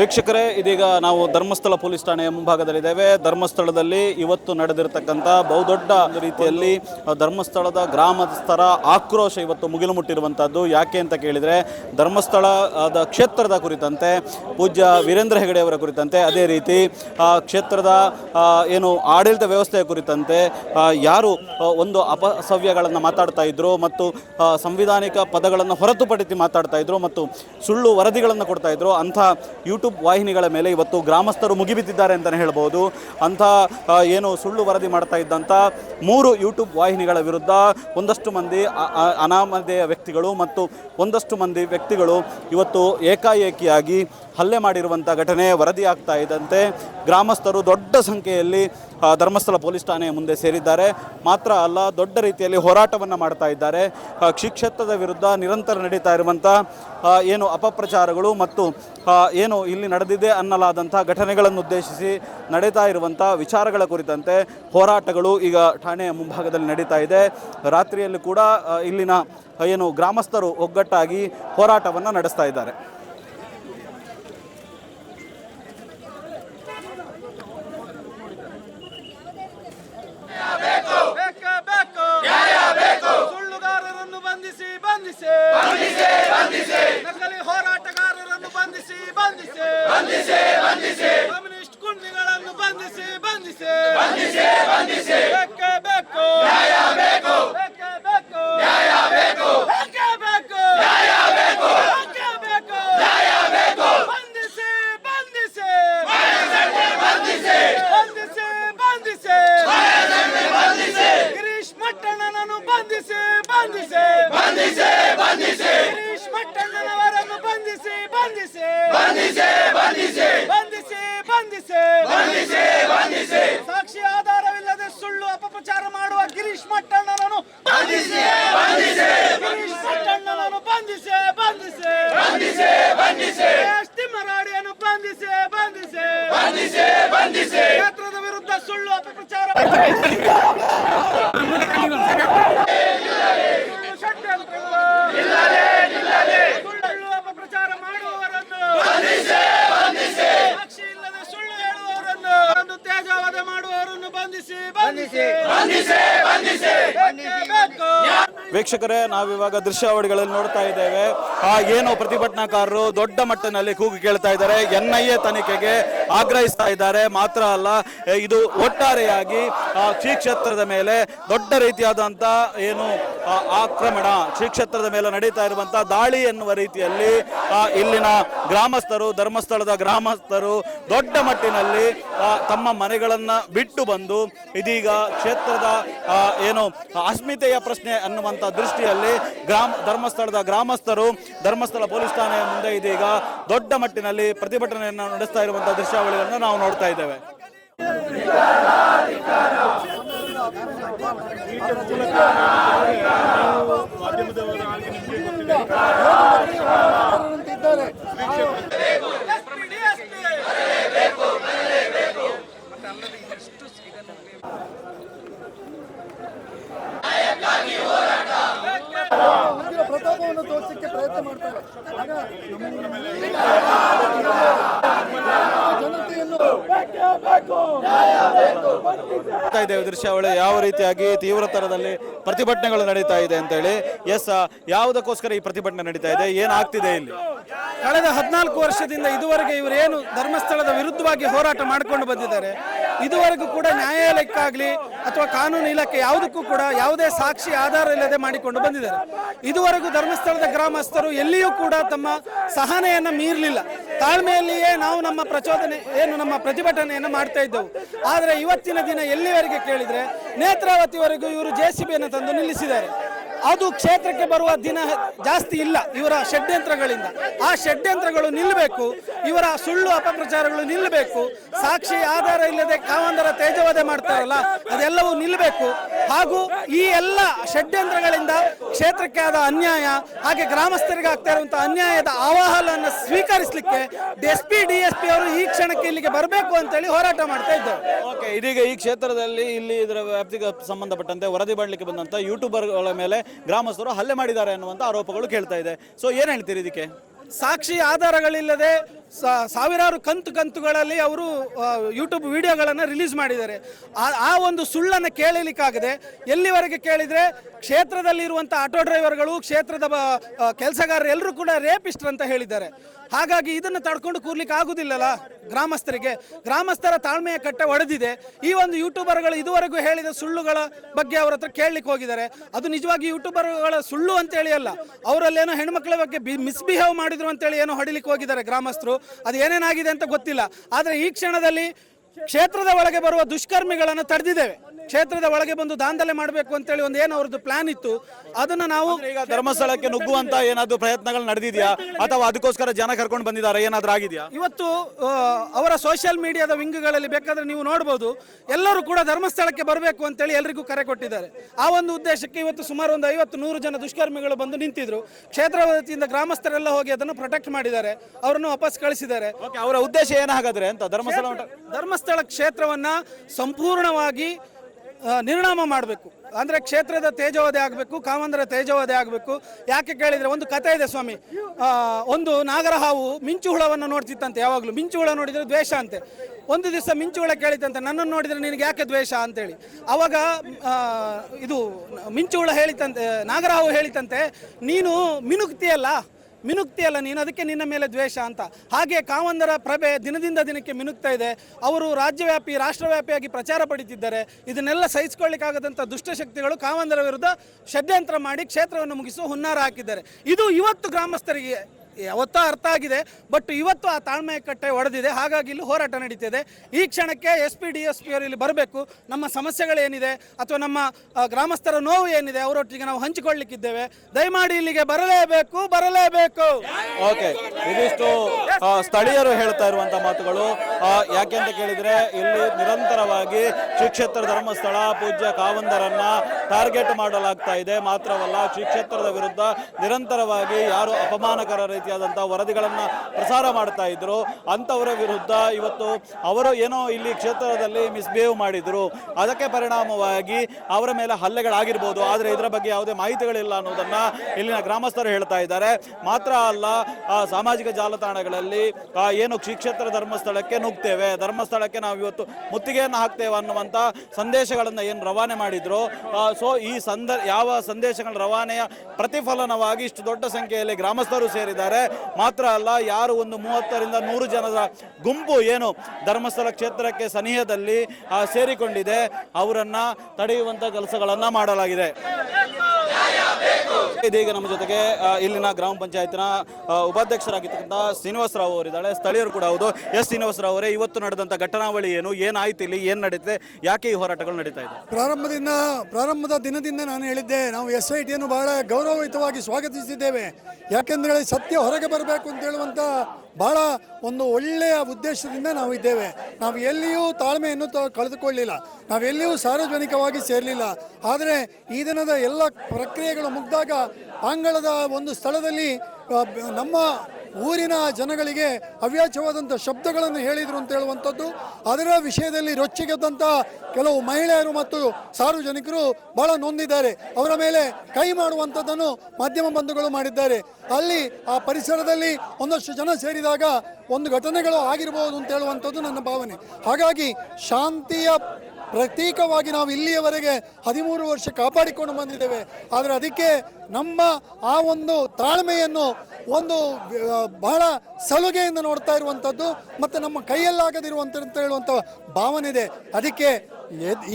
ವೀಕ್ಷಕರೇ, ಇದೀಗ ನಾವು ಧರ್ಮಸ್ಥಳ ಪೊಲೀಸ್ ಠಾಣೆಯ ಮುಂಭಾಗದಲ್ಲಿದ್ದೇವೆ. ಧರ್ಮಸ್ಥಳದಲ್ಲಿ ಇವತ್ತು ನಡೆದಿರತಕ್ಕಂಥ ಬಹುದೊಡ್ಡ ಒಂದು ರೀತಿಯಲ್ಲಿ ಧರ್ಮಸ್ಥಳದ ಗ್ರಾಮಸ್ಥರ ಆಕ್ರೋಶ ಇವತ್ತು ಮುಗಿಲು ಮುಟ್ಟಿರುವಂಥದ್ದು ಯಾಕೆ ಅಂತ ಕೇಳಿದರೆ ಧರ್ಮಸ್ಥಳದ ಕ್ಷೇತ್ರದ ಕುರಿತಂತೆ, ಪೂಜ್ಯ ವೀರೇಂದ್ರ ಹೆಗಡೆ ಅವರ ಕುರಿತಂತೆ ಅದೇ ರೀತಿ ಕ್ಷೇತ್ರದ ಏನು ಆಡಳಿತ ವ್ಯವಸ್ಥೆಯ ಕುರಿತಂತೆ ಯಾರು ಒಂದು ಅಪಸವ್ಯಗಳನ್ನು ಮಾತಾಡ್ತಾ ಇದ್ರು ಮತ್ತು ಸಂವಿಧಾನಿಕ ಪದಗಳನ್ನು ಹೊರತುಪಡಿಸಿ ಮಾತಾಡ್ತಾ ಇದ್ರು ಮತ್ತು ಸುಳ್ಳು ವರದಿಗಳನ್ನು ಕೊಡ್ತಾ ಇದ್ರು, ಅಂಥ ಯೂಟ್ಯೂಬ್ ವಾಹಿನಿಗಳ ಮೇಲೆ ಇವತ್ತು ಗ್ರಾಮಸ್ಥರು ಮುಗಿಬಿದ್ದಿದ್ದಾರೆ ಅಂತಲೇ ಹೇಳ್ಬೋದು. ಅಂಥ ಏನು ಸುಳ್ಳು ವರದಿ ಮಾಡ್ತಾ ಇದ್ದಂಥ ಮೂರು ಯೂಟ್ಯೂಬ್ ವಾಹಿನಿಗಳ ವಿರುದ್ಧ ಒಂದಷ್ಟು ಮಂದಿ ಅನಾಮಧೇಯ ವ್ಯಕ್ತಿಗಳು ಮತ್ತು ಒಂದಷ್ಟು ಮಂದಿ ವ್ಯಕ್ತಿಗಳು ಇವತ್ತು ಏಕಾಏಕಿಯಾಗಿ ಹಲ್ಲೆ ಮಾಡಿರುವಂಥ ಘಟನೆ ವರದಿಯಾಗ್ತಾ ಇದ್ದಂತೆ. ಗ್ರಾಮಸ್ಥರು ದೊಡ್ಡ ಸಂಖ್ಯೆಯಲ್ಲಿ ಧರ್ಮಸ್ಥಳ ಪೊಲೀಸ್ ಠಾಣೆಯ ಮುಂದೆ ಸೇರಿದ್ದಾರೆ. ಮಾತ್ರ ಅಲ್ಲ, ದೊಡ್ಡ ರೀತಿಯಲ್ಲಿ ಹೋರಾಟವನ್ನು ಮಾಡ್ತಾ ಇದ್ದಾರೆ. ಕ್ಷಿಕ್ಷೇತ್ರದ ವಿರುದ್ಧ ನಿರಂತರ ನಡೀತಾ ಇರುವಂಥ ಏನು ಅಪಪ್ರಚಾರಗಳು ಮತ್ತು ಏನು ಇಲ್ಲಿ ನಡೆದಿದೆ ಅನ್ನಲಾದಂಥ ಘಟನೆಗಳನ್ನು ಉದ್ದೇಶಿಸಿ ನಡೀತಾ ಇರುವಂಥ ವಿಚಾರಗಳ ಕುರಿತಂತೆ ಹೋರಾಟಗಳು ಈಗ ಠಾಣೆಯ ಮುಂಭಾಗದಲ್ಲಿ ನಡೀತಾ ಇದೆ. ರಾತ್ರಿಯಲ್ಲಿ ಕೂಡ ಇಲ್ಲಿನ ಏನು ಗ್ರಾಮಸ್ಥರು ಒಗ್ಗಟ್ಟಾಗಿ ಹೋರಾಟವನ್ನು ನಡೆಸ್ತಾ ಇದ್ದಾರೆ. ಬೇಕೇ ಬೇಕು. ನ್ಯಾಯ ಬೇಕು. ಸುಳ್ಳುಗಾರರನ್ನು ಬಂಧಿಸಿ ಬಂಧಿಸಿ ಬಂಧಿಸಿ ಬಂಧಿಸಿ ನಕಲಿ ಹೋರಾಟಗಾರರನ್ನು ಬಂಧಿಸಿ. ಬಂಧಿಸಿ ಬಂಧಿಸಿ. ಕಮ್ಯುನಿಸ್ಟ್ ಕುಂಡಿಗಳನ್ನು ಬಂಧಿಸಿ ಬಂಧಿಸಿ. ಬಂಧಿಸಿ ಬಂಧಿಸಿ. ಬೇಕೇ ಬೇಕು. ನ್ಯಾಯ ಬೇಕು. ಬೇಕೇ ಬೇಕು. ನ್ಯಾಯ ಬೇಕು. ವೀಕ್ಷಕರೇ ನಾವಿವಾಗ ದೃಶ್ಯಾವಳಿಗಳಲ್ಲಿ ನೋಡ್ತಾ ಇದ್ದೇವೆ. ಆ ಏನು ಪ್ರತಿಭಟನಾಕಾರರು ದೊಡ್ಡ ಮಟ್ಟದಲ್ಲಿ ಕೂಗು ಕೇಳ್ತಾ ಇದ್ದಾರೆ. ಎನ್ ಐ ಎ ತನಿಖೆಗೆ ಆಗ್ರಹಿಸ್ತಾ ಇದ್ದಾರೆ. ಮಾತ್ರ ಅಲ್ಲ ಇದು ಒಟ್ಟಾರೆಯಾಗಿ ಆ, ಶ್ರೀ ಕ್ಷೇತ್ರದ ಮೇಲೆ ದೊಡ್ಡ ರೀತಿಯಾದಂಥ ಏನು ಆಕ್ರಮಣ ಶ್ರೀ ಕ್ಷೇತ್ರದ ಮೇಲೆ ನಡೀತಾ ಇರುವಂತಹ ದಾಳಿ ಎನ್ನುವ ರೀತಿಯಲ್ಲಿ ಇಲ್ಲಿನ ಗ್ರಾಮಸ್ಥರು, ಧರ್ಮಸ್ಥಳದ ಗ್ರಾಮಸ್ಥರು ದೊಡ್ಡ ಮಟ್ಟಿನಲ್ಲಿ ತಮ್ಮ ಮನೆಗಳನ್ನು ಬಿಟ್ಟು ಬಂದು, ಇದೀಗ ಕ್ಷೇತ್ರದ ಏನು ಅಸ್ಮಿತೆಯ ಪ್ರಶ್ನೆ ಅನ್ನುವಂಥ ದೃಷ್ಟಿಯಲ್ಲಿ ಗ್ರಾಮ, ಧರ್ಮಸ್ಥಳದ ಗ್ರಾಮಸ್ಥರು, ಧರ್ಮಸ್ಥಳ ಪೊಲೀಸ್ ಠಾಣೆಯ ಮುಂದೆ ಇದೀಗ ದೊಡ್ಡ ಮಟ್ಟಿನಲ್ಲಿ ಪ್ರತಿಭಟನೆಯನ್ನು ನಡೆಸ್ತಾ ಇರುವಂತಹ ದೃಶ್ಯಾವಳಿಗಳನ್ನು ನಾವು ನೋಡ್ತಾ ಇದ್ದೇವೆ. ಪ್ರತಾಪವನ್ನು ತೋರಿಸಕ್ಕೆ ಪ್ರಯತ್ನ ಮಾಡ್ತಾರೆ. ಇದ್ದೇವೆ ದೃಶ್ಯಾವಳಿ ಯಾವ ರೀತಿಯಾಗಿ ತೀವ್ರತರದಲ್ಲಿ ಪ್ರತಿಭಟನೆಗಳು ನಡೀತಾ ಇದೆ ಅಂತ ಹೇಳಿ. ಎಸ್ ಯಾವುದಕ್ಕೋಸ್ಕರ ಈ ಪ್ರತಿಭಟನೆ ನಡೀತಾ ಇದೆ? ಏನಾಗ್ತಿದೆ ಇಲ್ಲಿ? ಕಳೆದ ಹದಿನಾಲ್ಕು ವರ್ಷದಿಂದ ಇದುವರೆಗೆ ಇವರು ಏನು ಧರ್ಮಸ್ಥಳದ ವಿರುದ್ಧವಾಗಿ ಹೋರಾಟ ಮಾಡಿಕೊಂಡು ಬಂದಿದ್ದಾರೆ. ಇದುವರೆಗೂ ಕೂಡ ನ್ಯಾಯಾಲಯಕ್ಕಾಗಲಿ ಅಥವಾ ಕಾನೂನು ಇಲಾಖೆ ಯಾವುದಕ್ಕೂ ಕೂಡ ಯಾವುದೇ ಸಾಕ್ಷಿ ಆಧಾರ ಇಲ್ಲದೆ ಮಾಡಿಕೊಂಡು ಬಂದಿದ್ದಾರೆ. ಇದುವರೆಗೂ ಧರ್ಮಸ್ಥಳದ ಗ್ರಾಮಸ್ಥರು ಎಲ್ಲಿಯೂ ಕೂಡ ತಮ್ಮ ಸಹನೆಯನ್ನು ಮೀರಲಿಲ್ಲ. ತಾಳ್ಮೆಯಲ್ಲಿಯೇ ನಾವು ನಮ್ಮ ಪ್ರಚೋದನೆ, ಏನು ನಮ್ಮ ಪ್ರತಿಭಟನೆಯನ್ನು ಮಾಡ್ತಾ ಇದ್ದೆವು. ಆದರೆ ಇವತ್ತಿನ ದಿನ ಎಲ್ಲಿವರೆಗೆ ಕೇಳಿದರೆ ನೇತ್ರಾವತಿವರೆಗೂ ಇವರು ಜೆ ಸಿ ಬಿಯನ್ನು ತಂದು ನಿಲ್ಲಿಸಿದ್ದಾರೆ. ಅದು ಕ್ಷೇತ್ರಕ್ಕೆ ಬರುವ ದಿನ ಜಾಸ್ತಿ ಇಲ್ಲ ಇವರ ಷಡ್ಯಂತ್ರಗಳಿಂದ. ಆ ಷಡ್ಯಂತ್ರಗಳು ನಿಲ್ಲಬೇಕು, ಇವರ ಸುಳ್ಳು ಅಪಪ್ರಚಾರಗಳು ನಿಲ್ಲಬೇಕು, ಸಾಕ್ಷಿ ಆಧಾರ ಇಲ್ಲದೆ ಕಾವಂದರ ತೇಜವಧೆ ಮಾಡ್ತಾರಲ್ಲ, ಅದೆಲ್ಲವೂ ನಿಲ್ಲಬೇಕು. ಹಾಗೂ ಈ ಎಲ್ಲ ಷಡ್ಯಂತ್ರಗಳಿಂದ ಕ್ಷೇತ್ರಕ್ಕೆ ಆದ ಅನ್ಯಾಯ, ಹಾಗೆ ಗ್ರಾಮಸ್ಥರಿಗೆ ಆಗ್ತಾ ಇರುವಂತಹ ಅನ್ಯಾಯದ ಆವಾಹನವನ್ನು ಸ್ವೀಕರಿಸಲಿಕ್ಕೆ S P, D S P ಅವರು ಈ ಕ್ಷಣಕ್ಕೆ ಇಲ್ಲಿಗೆ ಬರಬೇಕು ಅಂತೇಳಿ ಹೋರಾಟ ಮಾಡ್ತಾ ಇದ್ದಾರೆ. ಓಕೆ, ಇದೀಗ ಈ ಕ್ಷೇತ್ರದಲ್ಲಿ ಇಲ್ಲಿ ಇದರ ವ್ಯಾಪ್ತಿಗೆ ಸಂಬಂಧಪಟ್ಟಂತೆ ವರದಿ ಮಾಡಲಿಕ್ಕೆ ಬಂದಂತ ಯೂಟ್ಯೂಬರ್ಗಳ ಮೇಲೆ ಗ್ರಾಮಸ್ಥರು ಹಲ್ಲೆ ಮಾಡಿದ್ದಾರೆ ಅನ್ನುವಂಥ ಆರೋಪಗಳು ಕೇಳ್ತಾ ಇದೆ. ಸೊ ಏನು ಹೇಳ್ತೀರಿ ಇದಕ್ಕೆ? ಸಾಕ್ಷಿ ಆಧಾರಗಳಿಲ್ಲದೆ ಸಾವಿರಾರು ಕಂತು ಕಂತುಗಳಲ್ಲಿ ಅವರು ಯೂಟ್ಯೂಬ್ ವಿಡಿಯೋಗಳನ್ನು ರಿಲೀಸ್ ಮಾಡಿದ್ದಾರೆ. ಆ- ಒಂದು ಸುಳ್ಳನ್ನು ಕೇಳಲಿಕ್ಕಾಗದೆ ಎಲ್ಲಿವರೆಗೆ ಕೇಳಿದರೆ ಕ್ಷೇತ್ರದಲ್ಲಿರುವಂಥ ಆಟೋ ಡ್ರೈವರ್ಗಳು ಕ್ಷೇತ್ರದ ಕೆಲಸಗಾರರು ಎಲ್ಲರೂ ಕೂಡ ರೇಪಿಸ್ಟ್ರು ಅಂತ ಹೇಳಿದ್ದಾರೆ. ಹಾಗಾಗಿ ಇದನ್ನು ತಡ್ಕೊಂಡು ಕೂರ್ಲಿಕ್ಕೆ ಆಗುದಿಲ್ಲಲ್ಲ ಗ್ರಾಮಸ್ಥರಿಗೆ, ಗ್ರಾಮಸ್ಥರ ತಾಳ್ಮೆಯ ಕಟ್ಟೆ ಒಡೆದಿದೆ. ಈ ಒಂದು ಯೂಟ್ಯೂಬರ್ಗಳು ಇದುವರೆಗೂ ಹೇಳಿದ ಸುಳ್ಳುಗಳ ಬಗ್ಗೆ ಅವರ ಹತ್ರ ಕೇಳಲಿಕ್ಕೆ ಹೋಗಿದ್ದಾರೆ. ಅದು ನಿಜವಾಗಿ ಯೂಟ್ಯೂಬರ್ಗಳ ಸುಳ್ಳು ಅಂತೇಳಿ ಅಲ್ಲ. ಅವರಲ್ಲೇನೋ ಹೆಣ್ಮಕ್ಳ ಬಗ್ಗೆ ಮಿಸ್ಬಿಹೇವ್ ಮಾಡಿದ್ರು ಅಂತೇಳಿ ಏನೋ ಹೊಡಿಲಿಕ್ಕೆ ಹೋಗಿದ್ದಾರೆ ಗ್ರಾಮಸ್ಥರು. ಅದು ಏನೇನಾಗಿದೆ ಅಂತ ಗೊತ್ತಿಲ್ಲ. ಆದರೆ ಈ ಕ್ಷಣದಲ್ಲಿ ಕ್ಷೇತ್ರದ ಒಳಗೆ ಬರುವ ದುಷ್ಕರ್ಮಿಗಳನ್ನು ತಡೆದಿದ್ದೇವೆ. ಕ್ಷೇತ್ರದ ಒಳಗೆ ಬಂದು ದಾಂಧಲೆ ಮಾಡಬೇಕು ಅಂತೇಳಿ ಒಂದು ಏನು ಅವ್ರದ್ದು ಪ್ಲಾನ್ ಇತ್ತು. ಅದನ್ನ ನಾವು ಈಗ ಧರ್ಮಸ್ಥಳಕ್ಕೆ ನುಗ್ಗುವಂತ ಏನಾದ್ರು ಪ್ರಯತ್ನಗಳು ನಡೆದಿದೆಯಾ? ಅಥವಾ ಅದಕ್ಕೋಸ್ಕರ ಜನ ಕರ್ಕೊಂಡು ಬಂದಿದ್ದಾರೆ ಏನಾದ್ರೂ ಆಗಿದೆಯಾ? ಇವತ್ತು ಅವರ ಸೋಷಿಯಲ್ ಮೀಡಿಯಾದ ವಿಂಗ್ಗಳಲ್ಲಿ ಬೇಕಾದ್ರೆ ನೀವು ನೋಡಬಹುದು ಎಲ್ಲರೂ ಕೂಡ ಧರ್ಮಸ್ಥಳಕ್ಕೆ ಬರಬೇಕು ಅಂತೇಳಿ ಎಲ್ರಿಗೂ ಕರೆ ಕೊಟ್ಟಿದ್ದಾರೆ. ಆ ಒಂದು ಉದ್ದೇಶಕ್ಕೆ ಇವತ್ತು ಸುಮಾರು ಒಂದು ಐವತ್ತು ನೂರು ಜನ ದುಷ್ಕರ್ಮಿಗಳು ಬಂದು ನಿಂತಿದ್ರು. ಕ್ಷೇತ್ರ ವತಿಯಿಂದ ಗ್ರಾಮಸ್ಥರೆಲ್ಲ ಹೋಗಿ ಅದನ್ನು ಪ್ರೊಟೆಕ್ಟ್ ಮಾಡಿದ್ದಾರೆ. ಅವರನ್ನು ವಾಪಸ್ ಕಳಿಸಿದ್ದಾರೆ. ಅವರ ಉದ್ದೇಶ ಏನಾಗಾದ್ರೆ ಅಂತ ಧರ್ಮಸ್ಥಳ ಧರ್ಮಸ್ಥಳ ಕ್ಷೇತ್ರವನ್ನ ಸಂಪೂರ್ಣವಾಗಿ ಆ, ನಿರ್ನಾಮ ಮಾಡಬೇಕು. ಅಂದ್ರೆ ಕ್ಷೇತ್ರದ ತೇಜೋವಧೆ ಆಗಬೇಕು ಕಾಮಂದರ ತೇಜೋವಧೆ ಆಗಬೇಕು. ಯಾಕೆ ಕೇಳಿದ್ರೆ ಒಂದು ಕಥೆ ಇದೆ ಸ್ವಾಮಿ. ಒಂದು ನಾಗರಹಾವು ಮಿಂಚು ಹುಳವನ್ನು ನೋಡ್ತಿತ್ತಂತೆ ಯಾವಾಗಲೂ. ಮಿಂಚು ಹುಳ ನೋಡಿದ್ರೆ ದ್ವೇಷ ಅಂತೆ. ಒಂದು ದಿವಸ ಮಿಂಚು ಹುಳ ಕೇಳಿತಂತೆ ನನ್ನನ್ನು ನೋಡಿದ್ರೆ ನಿನಗೆ ಯಾಕೆ ದ್ವೇಷ ಅಂತೇಳಿ. ಅವಾಗ ಇದು ಮಿಂಚು ಹುಳ ಹೇಳಿತಂತೆ ನಾಗರಹಾವು ಹೇಳಿತಂತೆ ನೀನು ಮಿನುಗ್ತಿಯಲ್ಲ ಮಿನುಕ್ತಿಯಲ್ಲ ನೀನು ಅದಕ್ಕೆ ನಿನ್ನ ಮೇಲೆ ದ್ವೇಷ ಅಂತ. ಹಾಗೆ ಕಾವಂದರ ಪ್ರಭೆ ದಿನದಿಂದ ದಿನಕ್ಕೆ ಮಿನುಗ್ತಾ ಇದೆ. ಅವರು ರಾಜ್ಯವ್ಯಾಪಿ, ರಾಷ್ಟ್ರವ್ಯಾಪಿಯಾಗಿ ಪ್ರಚಾರ ಪಡಿತಿದ್ದಾರೆ. ಇದನ್ನೆಲ್ಲ ಸಹಿಸಿಕೊಳ್ಳಿಕ್ಕಾಗದಂಥ ದುಷ್ಟಶಕ್ತಿಗಳು ಕಾವಂದರ ವಿರುದ್ಧ ಷಡ್ಯಂತ್ರ ಮಾಡಿ ಕ್ಷೇತ್ರವನ್ನು ಮುಗಿಸುವ ಹುನ್ನಾರ ಹಾಕಿದ್ದಾರೆ. ಇದು ಇವತ್ತು ಗ್ರಾಮಸ್ಥರಿಗೆ ಯಾವತ್ತೋ ಅರ್ಥ ಆಗಿದೆ ಬಟ್ ಇವತ್ತು ಆ ತಾಳ್ಮೆ ಕಟ್ಟೆ ಒಡೆದಿದೆ. ಹಾಗಾಗಿ ಇಲ್ಲಿ ಹೋರಾಟ ನಡೀತಿದೆ. ಈ ಕ್ಷಣಕ್ಕೆ S P D S P ಅವರು ಇಲ್ಲಿ ಬರಬೇಕು. ನಮ್ಮ ಸಮಸ್ಯೆಗಳೇನಿದೆ, ಅಥವಾ ನಮ್ಮ ಗ್ರಾಮಸ್ಥರ ನೋವು ಏನಿದೆ, ಅವರೊಟ್ಟಿಗೆ ನಾವು ಹಂಚಿಕೊಳ್ಳಿಕ್ಕಿದ್ದೇವೆ. ದಯಮಾಡಿ ಇಲ್ಲಿಗೆ ಬರಲೇಬೇಕು ಬರಲೇಬೇಕು. ಓಕೆ ಇದಿಷ್ಟು ಸ್ಥಳೀಯರು ಹೇಳ್ತಾ ಇರುವಂತಹ ಮಾತುಗಳು. ಯಾಕೆ ಅಂತ ಕೇಳಿದ್ರೆ, ಇಲ್ಲಿ ನಿರಂತರವಾಗಿ ಶ್ರೀ ಕ್ಷೇತ್ರ ಧರ್ಮಸ್ಥಳ, ಪೂಜ್ಯ ಕಾವಂದರನ್ನ ಟಾರ್ಗೆಟ್ ಮಾಡಲಾಗ್ತಾ ಇದೆ. ಮಾತ್ರವಲ್ಲ, ಶ್ರೀ ವಿರುದ್ಧ ನಿರಂತರವಾಗಿ ಯಾರು ಅಪಮಾನಕರ ರೀತಿಯಾದಂತಹ ವರದಿಗಳನ್ನು ಪ್ರಸಾರ ಮಾಡ್ತಾ ಇದ್ರು. ಅಂತವರ ವಿರುದ್ಧ ಇವತ್ತು ಅವರು ಏನೋ ಇಲ್ಲಿ ಕ್ಷೇತ್ರದಲ್ಲಿ ಮಿಸ್ಬಿಹೇವ್ ಮಾಡಿದ್ರು. ಅದಕ್ಕೆ ಪರಿಣಾಮವಾಗಿ ಅವರ ಮೇಲೆ ಹಲ್ಲೆಗಳಾಗಿರ್ಬೋದು. ಆದರೆ ಇದರ ಬಗ್ಗೆ ಯಾವುದೇ ಮಾಹಿತಿಗಳಿಲ್ಲ ಅನ್ನೋದನ್ನು ಇಲ್ಲಿನ ಗ್ರಾಮಸ್ಥರು ಹೇಳ್ತಾ ಇದ್ದಾರೆ. ಮಾತ್ರ ಅಲ್ಲ ಸಾಮಾಜಿಕ ಜಾಲತಾಣಗಳಲ್ಲಿ ಏನು ಕ್ಷೇತ್ರ ಧರ್ಮಸ್ಥಳಕ್ಕೆ ನುಗ್ತೇವೆ, ಧರ್ಮಸ್ಥಳಕ್ಕೆ ನಾವು ಇವತ್ತು ಮುತ್ತಿಗೆಯನ್ನು ಹಾಕ್ತೇವೆ ಅನ್ನುವಂಥ ಸಂದೇಶಗಳನ್ನು ಏನು ರವಾನೆ ಮಾಡಿದ್ರು. ಸೊ ಈ ಸಂದ, ಯಾವ ಸಂದೇಶಗಳ ರವಾನೆಯ ಪ್ರತಿಫಲನವಾಗಿ ಇಷ್ಟು ದೊಡ್ಡ ಸಂಖ್ಯೆಯಲ್ಲಿ ಗ್ರಾಮಸ್ಥರು ಸೇರಿದ್ದಾರೆ. ಮಾತ್ರ ಅಲ್ಲ, ಯಾರು ಒಂದು ಮೂವತ್ತರಿಂದ ನೂರು ಜನರ ಗುಂಪು ಏನು ಧರ್ಮಸ್ಥಳ ಕ್ಷೇತ್ರಕ್ಕೆ ಸನಿಹದಲ್ಲಿ ಸೇರಿಕೊಂಡಿದೆ, ಅವರನ್ನು ತಡೆಯುವಂಥ ಕೆಲಸಗಳನ್ನು ಮಾಡಲಾಗಿದೆ. ಇದೀಗ ನಮ್ಮ ಜೊತೆಗೆ ಇಲ್ಲಿನ ಗ್ರಾಮ ಪಂಚಾಯತ್ನ ಉಪಾಧ್ಯಕ್ಷರಾಗಿರ್ತಕ್ಕಂಥ ಶ್ರೀನಿವಾಸ ರಾವ್ ಅವರಿದ್ದಾಳೆ ಸ್ಥಳೀಯರು ಕೂಡ ಹೌದು. ಎಸ್ ಶ್ರೀನಿವಾಸರಾವ್ ಅವರೇ, ಇವತ್ತು ನಡೆದಂಥ ಘಟನಾವಳಿ ಏನು ಏನಾಯ್ತು ಇಲ್ಲಿ, ಏನು ನಡೀತಿದೆ, ಯಾಕೆ ಈ ಹೋರಾಟಗಳು ನಡೀತಾ ಇದೆ? ಪ್ರಾರಂಭದಿಂದ, ಪ್ರಾರಂಭದ ದಿನದಿಂದ ನಾನು ಹೇಳಿದ್ದೆ, ನಾವು ಎಸ್ ಐ ಟಿಯನ್ನು ಬಹಳ ಗೌರವಯುತವಾಗಿ ಸ್ವಾಗತಿಸಿದ್ದೇವೆ. ಯಾಕೆಂದ್ರೆ ಸತ್ಯ ಹೊರಗೆ ಬರಬೇಕು ಅಂತ ಹೇಳುವಂಥ ಬಹಳ ಒಂದು ಒಳ್ಳೆಯ ಉದ್ದೇಶದಿಂದ ನಾವು ಇದ್ದೇವೆ. ನಾವು ಎಲ್ಲಿಯೂ ತಾಳ್ಮೆಯನ್ನು ಕಳೆದುಕೊಳ್ಳಿಲ್ಲ. ನಾವೆಲ್ಲಿಯೂ ಸಾರ್ವಜನಿಕವಾಗಿ ಸೇರಲಿಲ್ಲ. ಆದರೆ ಈ ದಿನದ ಎಲ್ಲ ಪ್ರಕ್ರಿಯೆಗಳು ಮುಗ್ದಾಗ ಅಂಗಳದ ಒಂದು ಸ್ಥಳದಲ್ಲಿ ನಮ್ಮ ಊರಿನ ಜನಗಳಿಗೆ ಅವ್ಯಾಚ್ಯವಾದಂಥ ಶಬ್ದಗಳನ್ನು ಹೇಳಿದರು ಅಂತ ಹೇಳುವಂಥದ್ದು. ಅದರ ವಿಷಯದಲ್ಲಿ ರೊಚ್ಚಿಗೆದ್ದಂಥ ಕೆಲವು ಮಹಿಳೆಯರು ಮತ್ತು ಸಾರ್ವಜನಿಕರು ಬಹಳ ನೊಂದಿದ್ದಾರೆ. ಅವರ ಮೇಲೆ ಕೈ ಮಾಡುವಂಥದ್ದನ್ನು ಮಾಧ್ಯಮ ಬಂಧುಗಳು ಮಾಡಿದ್ದಾರೆ. ಅಲ್ಲಿ, ಆ ಪರಿಸರದಲ್ಲಿ ಒಂದಷ್ಟು ಜನ ಸೇರಿದಾಗ ಒಂದು ಘಟನೆಗಳು ಆಗಿರಬಹುದು ಅಂತ ಹೇಳುವಂಥದ್ದು ನನ್ನ ಭಾವನೆ. ಹಾಗಾಗಿ ಶಾಂತಿಯ ಪ್ರತೀಕವಾಗಿ ನಾವು ಇಲ್ಲಿಯವರೆಗೆ ಹದಿಮೂರು ವರ್ಷ ಕಾಪಾಡಿಕೊಂಡು ಬಂದಿದ್ದೇವೆ. ಆದರೆ ಅದಕ್ಕೆ ನಮ್ಮ ಆ ಒಂದು ತಾಳ್ಮೆಯನ್ನು ಒಂದು ಬಹಳ ಸಲುಗೆಯಿಂದ ನೋಡ್ತಾ ಇರುವಂಥದ್ದು ಮತ್ತು ನಮ್ಮ ಕೈಯಲ್ಲಾಗದಿರುವಂಥ ಅಂತ ಹೇಳುವಂಥ ಭಾವನೆ ಇದೆ. ಅದಕ್ಕೆ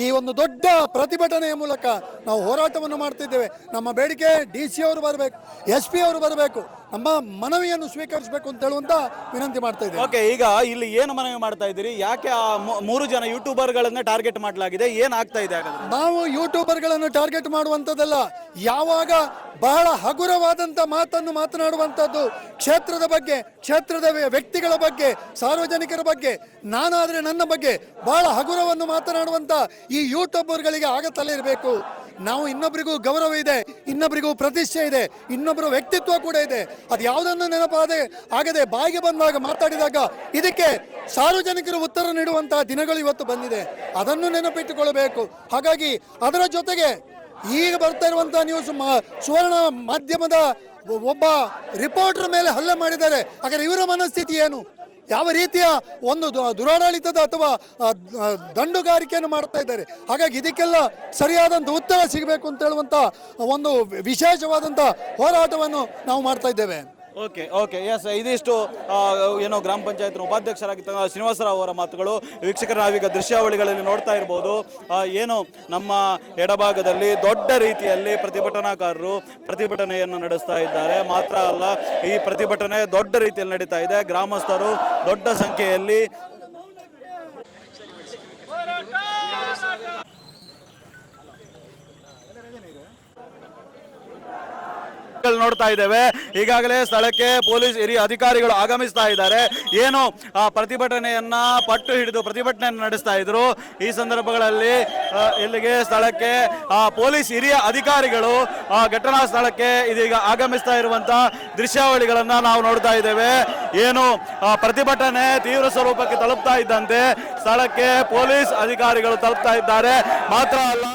ಈ ಒಂದು ದೊಡ್ಡ ಪ್ರತಿಭಟನೆಯ ಮೂಲಕ ನಾವು ಹೋರಾಟವನ್ನು ಮಾಡ್ತಿದ್ದೇವೆ. ನಮ್ಮ ಬೇಡಿಕೆ ಡಿ ಸಿ ಅವರು ಬರಬೇಕು, ಎಸ್ ಪಿ ಅವರು ಬರಬೇಕು. ನಮ್ಮ ಮನವಿಯನ್ನು ಸ್ವೀಕರಿಸಬೇಕು ಅಂತ ಹೇಳುವಂತ ವಿನಂತಿ ಮಾಡ್ತಾ ಇದ್ದೀವಿ ಓಕೆ ಈಗ ಇಲ್ಲಿ ಏನು ಮನವಿ ಮಾಡ್ತಾ ಇದ್ದೀರಿ? ಯಾಕೆ ಆ ಮೂ- ಮೂರು ಜನ ಯೂಟ್ಯೂಬರ್ಗಳನ್ನ ಟಾರ್ಗೆಟ್ ಮಾಡಲಾಗಿದೆ? ಏನಾಗ್ತಾ ಇದೆ ಹಾಗಾದ್ರೆ? ನಾವು ಯೂಟ್ಯೂಬರ್ಗಳನ್ನು ಟಾರ್ಗೆಟ್ ಮಾಡುವಂಥದ್ದಲ್ಲ ಯಾವಾಗ ಬಹಳ ಹಗುರವಾದಂಥ ಮಾತನ್ನು ಮಾತನಾಡುವಂಥದ್ದು ಕ್ಷೇತ್ರದ ಬಗ್ಗೆ ಕ್ಷೇತ್ರದ ವ್ಯ- ವ್ಯಕ್ತಿಗಳ ಬಗ್ಗೆ ಸಾರ್ವಜನಿಕರ ಬಗ್ಗೆ ನಾನಾದರೆ ನನ್ನ ಬಗ್ಗೆ ಬಹಳ ಹಗುರವನ್ನು ಮಾತನಾಡುವಂಥ ಈ ಯೂಟ್ಯೂಬರ್ಗಳಿಗೆ ಆಗತ್ತಲೇ ಇರಬೇಕು. ನಾವು ಇನ್ನೊಬ್ಬರಿಗೂ ಗೌರವ ಇದೆ ಇನ್ನೊಬ್ಬರಿಗೂ ಪ್ರತಿಷ್ಠೆ ಇದೆ ಇನ್ನೊಬ್ಬರ ವ್ಯಕ್ತಿತ್ವ ಕೂಡ ಇದೆ. ಅದು ಯಾವುದನ್ನು ನೆನಪಾದೆ ಆಗದೆ ಬಾಯಿಗೆ ಬಂದಾಗ ಮಾತಾಡಿದಾಗ ಇದಕ್ಕೆ ಸಾರ್ವಜನಿಕರು ಉತ್ತರ ನೀಡುವಂತಹ ದಿನಗಳು ಇವತ್ತು ಬಂದಿದೆ. ಅದನ್ನು ನೆನಪಿಟ್ಟುಕೊಳ್ಳಬೇಕು. ಹಾಗಾಗಿ ಅದರ ಜೊತೆಗೆ ಈಗ ಬರ್ತಾ ಇರುವಂತಹ ನ್ಯೂಸ್ ಸುವರ್ಣ ಮಾಧ್ಯಮದ ಒಬ್ಬ ರಿಪೋರ್ಟರ್ ಮೇಲೆ ಹಲ್ಲೆ ಮಾಡಿದ್ದಾರೆ. ಹಾಗಾದ್ರೆ ಇವರ ಮನಸ್ಥಿತಿ ಏನು? ಯಾವ ರೀತಿಯ ಒಂದು ದುರಾಡಳಿತದ ಅಥವಾ ದಂಡುಗಾರಿಕೆಯನ್ನು ಮಾಡ್ತಾ ಇದ್ದಾರೆ. ಹಾಗಾಗಿ ಇದಕ್ಕೆಲ್ಲ ಸರಿಯಾದಂಥ ಉತ್ತರ ಸಿಗಬೇಕು ಅಂತ ಹೇಳುವಂಥ ಒಂದು ವಿಶೇಷವಾದಂಥ ಹೋರಾಟವನ್ನು ನಾವು ಮಾಡ್ತಾ ಇದ್ದೇವೆ. ಓಕೆ ಓಕೆ ಎಸ್ ಇದಿಷ್ಟು ಏನೋ ಗ್ರಾಮ ಪಂಚಾಯತ್ನ ಉಪಾಧ್ಯಕ್ಷರಾಗಿದ್ದ ಶ್ರೀನಿವಾಸರಾವ್ ಅವರ ಮಾತುಗಳು. ವೀಕ್ಷಕರ, ನಾವೀಗ ದೃಶ್ಯಾವಳಿಗಳಲ್ಲಿ ನೋಡ್ತಾ ಇರ್ಬೋದು. ಏನು, ನಮ್ಮ ಎಡಭಾಗದಲ್ಲಿ ದೊಡ್ಡ ರೀತಿಯಲ್ಲಿ ಪ್ರತಿಭಟನಾಕಾರರು ಪ್ರತಿಭಟನೆಯನ್ನು ನಡೆಸ್ತಾ ಇದ್ದಾರೆ. ಮಾತ್ರ ಅಲ್ಲ, ಈ ಪ್ರತಿಭಟನೆ ದೊಡ್ಡ ರೀತಿಯಲ್ಲಿ ನಡೀತಾ ಇದೆ. ಗ್ರಾಮಸ್ಥರು ದೊಡ್ಡ ಸಂಖ್ಯೆಯಲ್ಲಿ ಗಳು ನೋಡ್ತಾ ಇದ್ದೇವೆ. ಈಗಾಗಲೇ ಸ್ಥಳಕ್ಕೆ ಪೊಲೀಸ್ ಹಿರಿಯ ಅಧಿಕಾರಿಗಳು ಆಗಮಿಸ್ತಾ ಇದ್ದಾರೆ. ಏನು ಪ್ರತಿಭಟನೆಯನ್ನ ಪಟ್ಟು ಹಿಡಿದು ಪ್ರತಿಭಟನೆಯನ್ನು ನಡೆಸ್ತಾ ಇದ್ರು. ಈ ಸಂದರ್ಭಗಳಲ್ಲಿ ಇಲ್ಲಿಗೆ ಸ್ಥಳಕ್ಕೆ ಪೊಲೀಸ್ ಹಿರಿಯ ಅಧಿಕಾರಿಗಳು ಘಟನಾ ಸ್ಥಳಕ್ಕೆ ಇದೀಗ ಆಗಮಿಸ್ತಾ ಇರುವಂತಹ ದೃಶ್ಯಾವಳಿಗಳನ್ನ ನಾವು ನೋಡ್ತಾ ಇದ್ದೇವೆ. ಏನು ಪ್ರತಿಭಟನೆ ತೀವ್ರ ಸ್ವರೂಪಕ್ಕೆ ತಲುಪ್ತಾ ಇದ್ದಂತೆ ಸ್ಥಳಕ್ಕೆ ಪೊಲೀಸ್ ಅಧಿಕಾರಿಗಳು ತಲುಪ್ತಾ ಇದ್ದಾರೆ. ಮಾತ್ರ ಅಲ್ಲ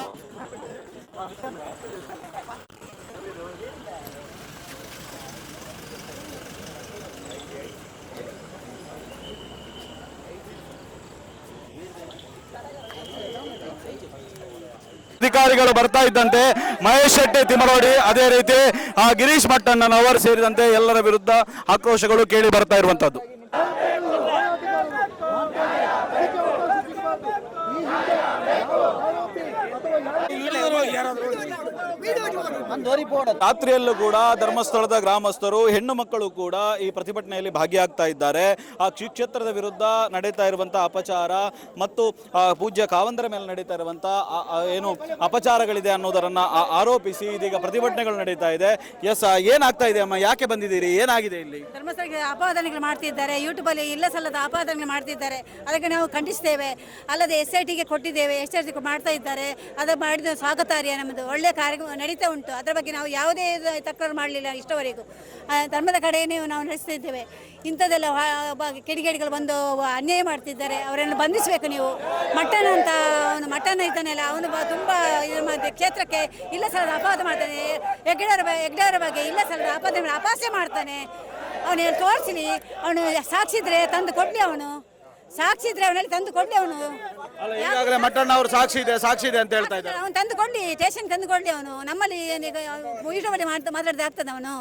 ಅಧಿಕಾರಿಗಳು ಬರ್ತಾ ಇದ್ದಂತೆ. ಮಹೇಶ್ ಶೆಟ್ಟಿ ತಿಮರೋಡಿ ಅದೇ ರೀತಿ, ಆ ಗಿರೀಶ್ ಮಟ್ಟಣ್ಣನವರು ಸೇರಿದಂತೆ ಎಲ್ಲರ ವಿರುದ್ಧ ಆಕ್ರೋಶಗಳು ಕೇಳಿ ಬರ್ತಾ ಇರುವಂತದ್ದು. ರಾತ್ರಿಯಲ್ಲೂ ಕೂಡ ಧರ್ಮಸ್ಥಳದ ಗ್ರಾಮಸ್ಥರು ಹೆಣ್ಣು ಮಕ್ಕಳು ಕೂಡ ಈ ಪ್ರತಿಭಟನೆಯಲ್ಲಿ ಭಾಗಿಯಾಗ್ತಾ ಇದ್ದಾರೆ. ಆ ಕ್ಷೇತ್ರದ ವಿರುದ್ಧ ನಡೀತಾ ಇರುವಂತಹ ಅಪಚಾರ ಮತ್ತು ಪೂಜ್ಯ ಕಾವಂದರ ಮೇಲೆ ನಡೀತಾ ಇರುವಂತಹ ಏನು ಅಪಚಾರಗಳಿದೆ ಅನ್ನೋದರನ್ನ ಆ- ಆರೋಪಿಸಿ ಇದೀಗ ಪ್ರತಿಭಟನೆಗಳು ನಡೀತಾ ಇದೆ. ಎಸ್ ಏನಾಗ್ತಾ ಇದೆ ಅಮ್ಮ? ಯಾಕೆ ಬಂದಿದ್ದೀರಿ? ಏನಾಗಿದೆ ಇಲ್ಲಿ? ಧರ್ಮಸ್ಥಳಕ್ಕೆ ಅಪಾದನೆಗಳು ಮಾಡ್ತಿದ್ದಾರೆ. ಯೂಟ್ಯೂಬಲ್ಲಿ ಇಲ್ಲ ಸಲ್ಲದ ಅಪಾದನೆಗಳು ಮಾಡ್ತಿದ್ದಾರೆ. ಅದಕ್ಕೆ ನಾವು ಖಂಡಿಸ್ತೇವೆ. ಅಲ್ಲದೆ ಎಸ್ ಐ ಟಿಗೆ ಕೊಟ್ಟಿದ್ದೇವೆ. ಎಸ್ ಐ ಟಿ ಮಾಡ್ತಾ ಇದ್ದಾರೆ. ಅದು ಮಾಡಿದ ಸ್ವಾಗತಾರ್ಯ ನಮ್ಮದು ಒಳ್ಳೆ ಕಾರ್ಯಕ್ರಮ ನಡೀತಾ ಉಂಟು. ಅದರ ಬಗ್ಗೆ ನಾವು ಯಾವುದೇ ತಕರಾರು ಮಾಡಲಿಲ್ಲ ಇಷ್ಟವರೆಗೂ. ಧರ್ಮದ ಕಡೆಯೇ ನಾವು ನಡೆಸ್ತಿದ್ದೇವೆ. ಇಂಥದ್ದೆಲ್ಲ ಕಿಡಿಗೇಡಿಗಳು ಬಂದು ಅನ್ಯಾಯ ಮಾಡ್ತಿದ್ದಾರೆ. ಅವರನ್ನು ಬಂಧಿಸಬೇಕು ನೀವು. ಮಟ್ಟನ ಅಂತ ಅವನು ಮಟ್ಟನ ಇದ್ದಾನೆಲ್ಲ, ಅವನು ತುಂಬ ಇದು ಮಾಡಿದೆ ಕ್ಷೇತ್ರಕ್ಕೆ ಇಲ್ಲ ಸರ್ ಅಪವಾದ ಮಾಡ್ತಾನೆ. ಹೆಗ್ಗಡರ ಬ- ಹೆಗ್ಗಡರ ಬಗ್ಗೆ ಇಲ್ಲ ಸರ್ ಅಪಾದ ಅಪಾಸೆ ಮಾಡ್ತಾನೆ. ಅವನು ತೋರಿಸಲಿ. ಅವನು ಸಾಕ್ಷಿದ್ರೆ ತಂದು ಕೊಡ್ಲಿ ಅವನು. ಸಾಕ್ಷಿದ್ರೆ ಅವನಲ್ಲಿ ತಂದು ಕೊಡ್ಲಿ ಅವನು. ಅಲ್ಲ ಈಗಾಗಲೇ ಮಟ್ಟಣ್ಣ ಅವರು ಸಾಕ್ಷಿ ಇದೆ ಸಾಕ್ಷಿ ಇದೆ ಅಂತ ಹೇಳ್ತಾ ಇದ್ದಾರೆ. ಅವನು ತಂದು ಕೊಡ್ಲಿ ಸ್ಟೇಷನ್ ತಂದು ಕೊಡ್ಲಿ ಅವನು. ನಮ್ಮಲ್ಲಿ ಏನೀಗ ಯೂಟ್ಯೂಬಲ್ಲಿ ಮಾಡ್ತಾ ಮಾತಾಡ್ದೆ ಆಗ್ತದೆ ಅವನು.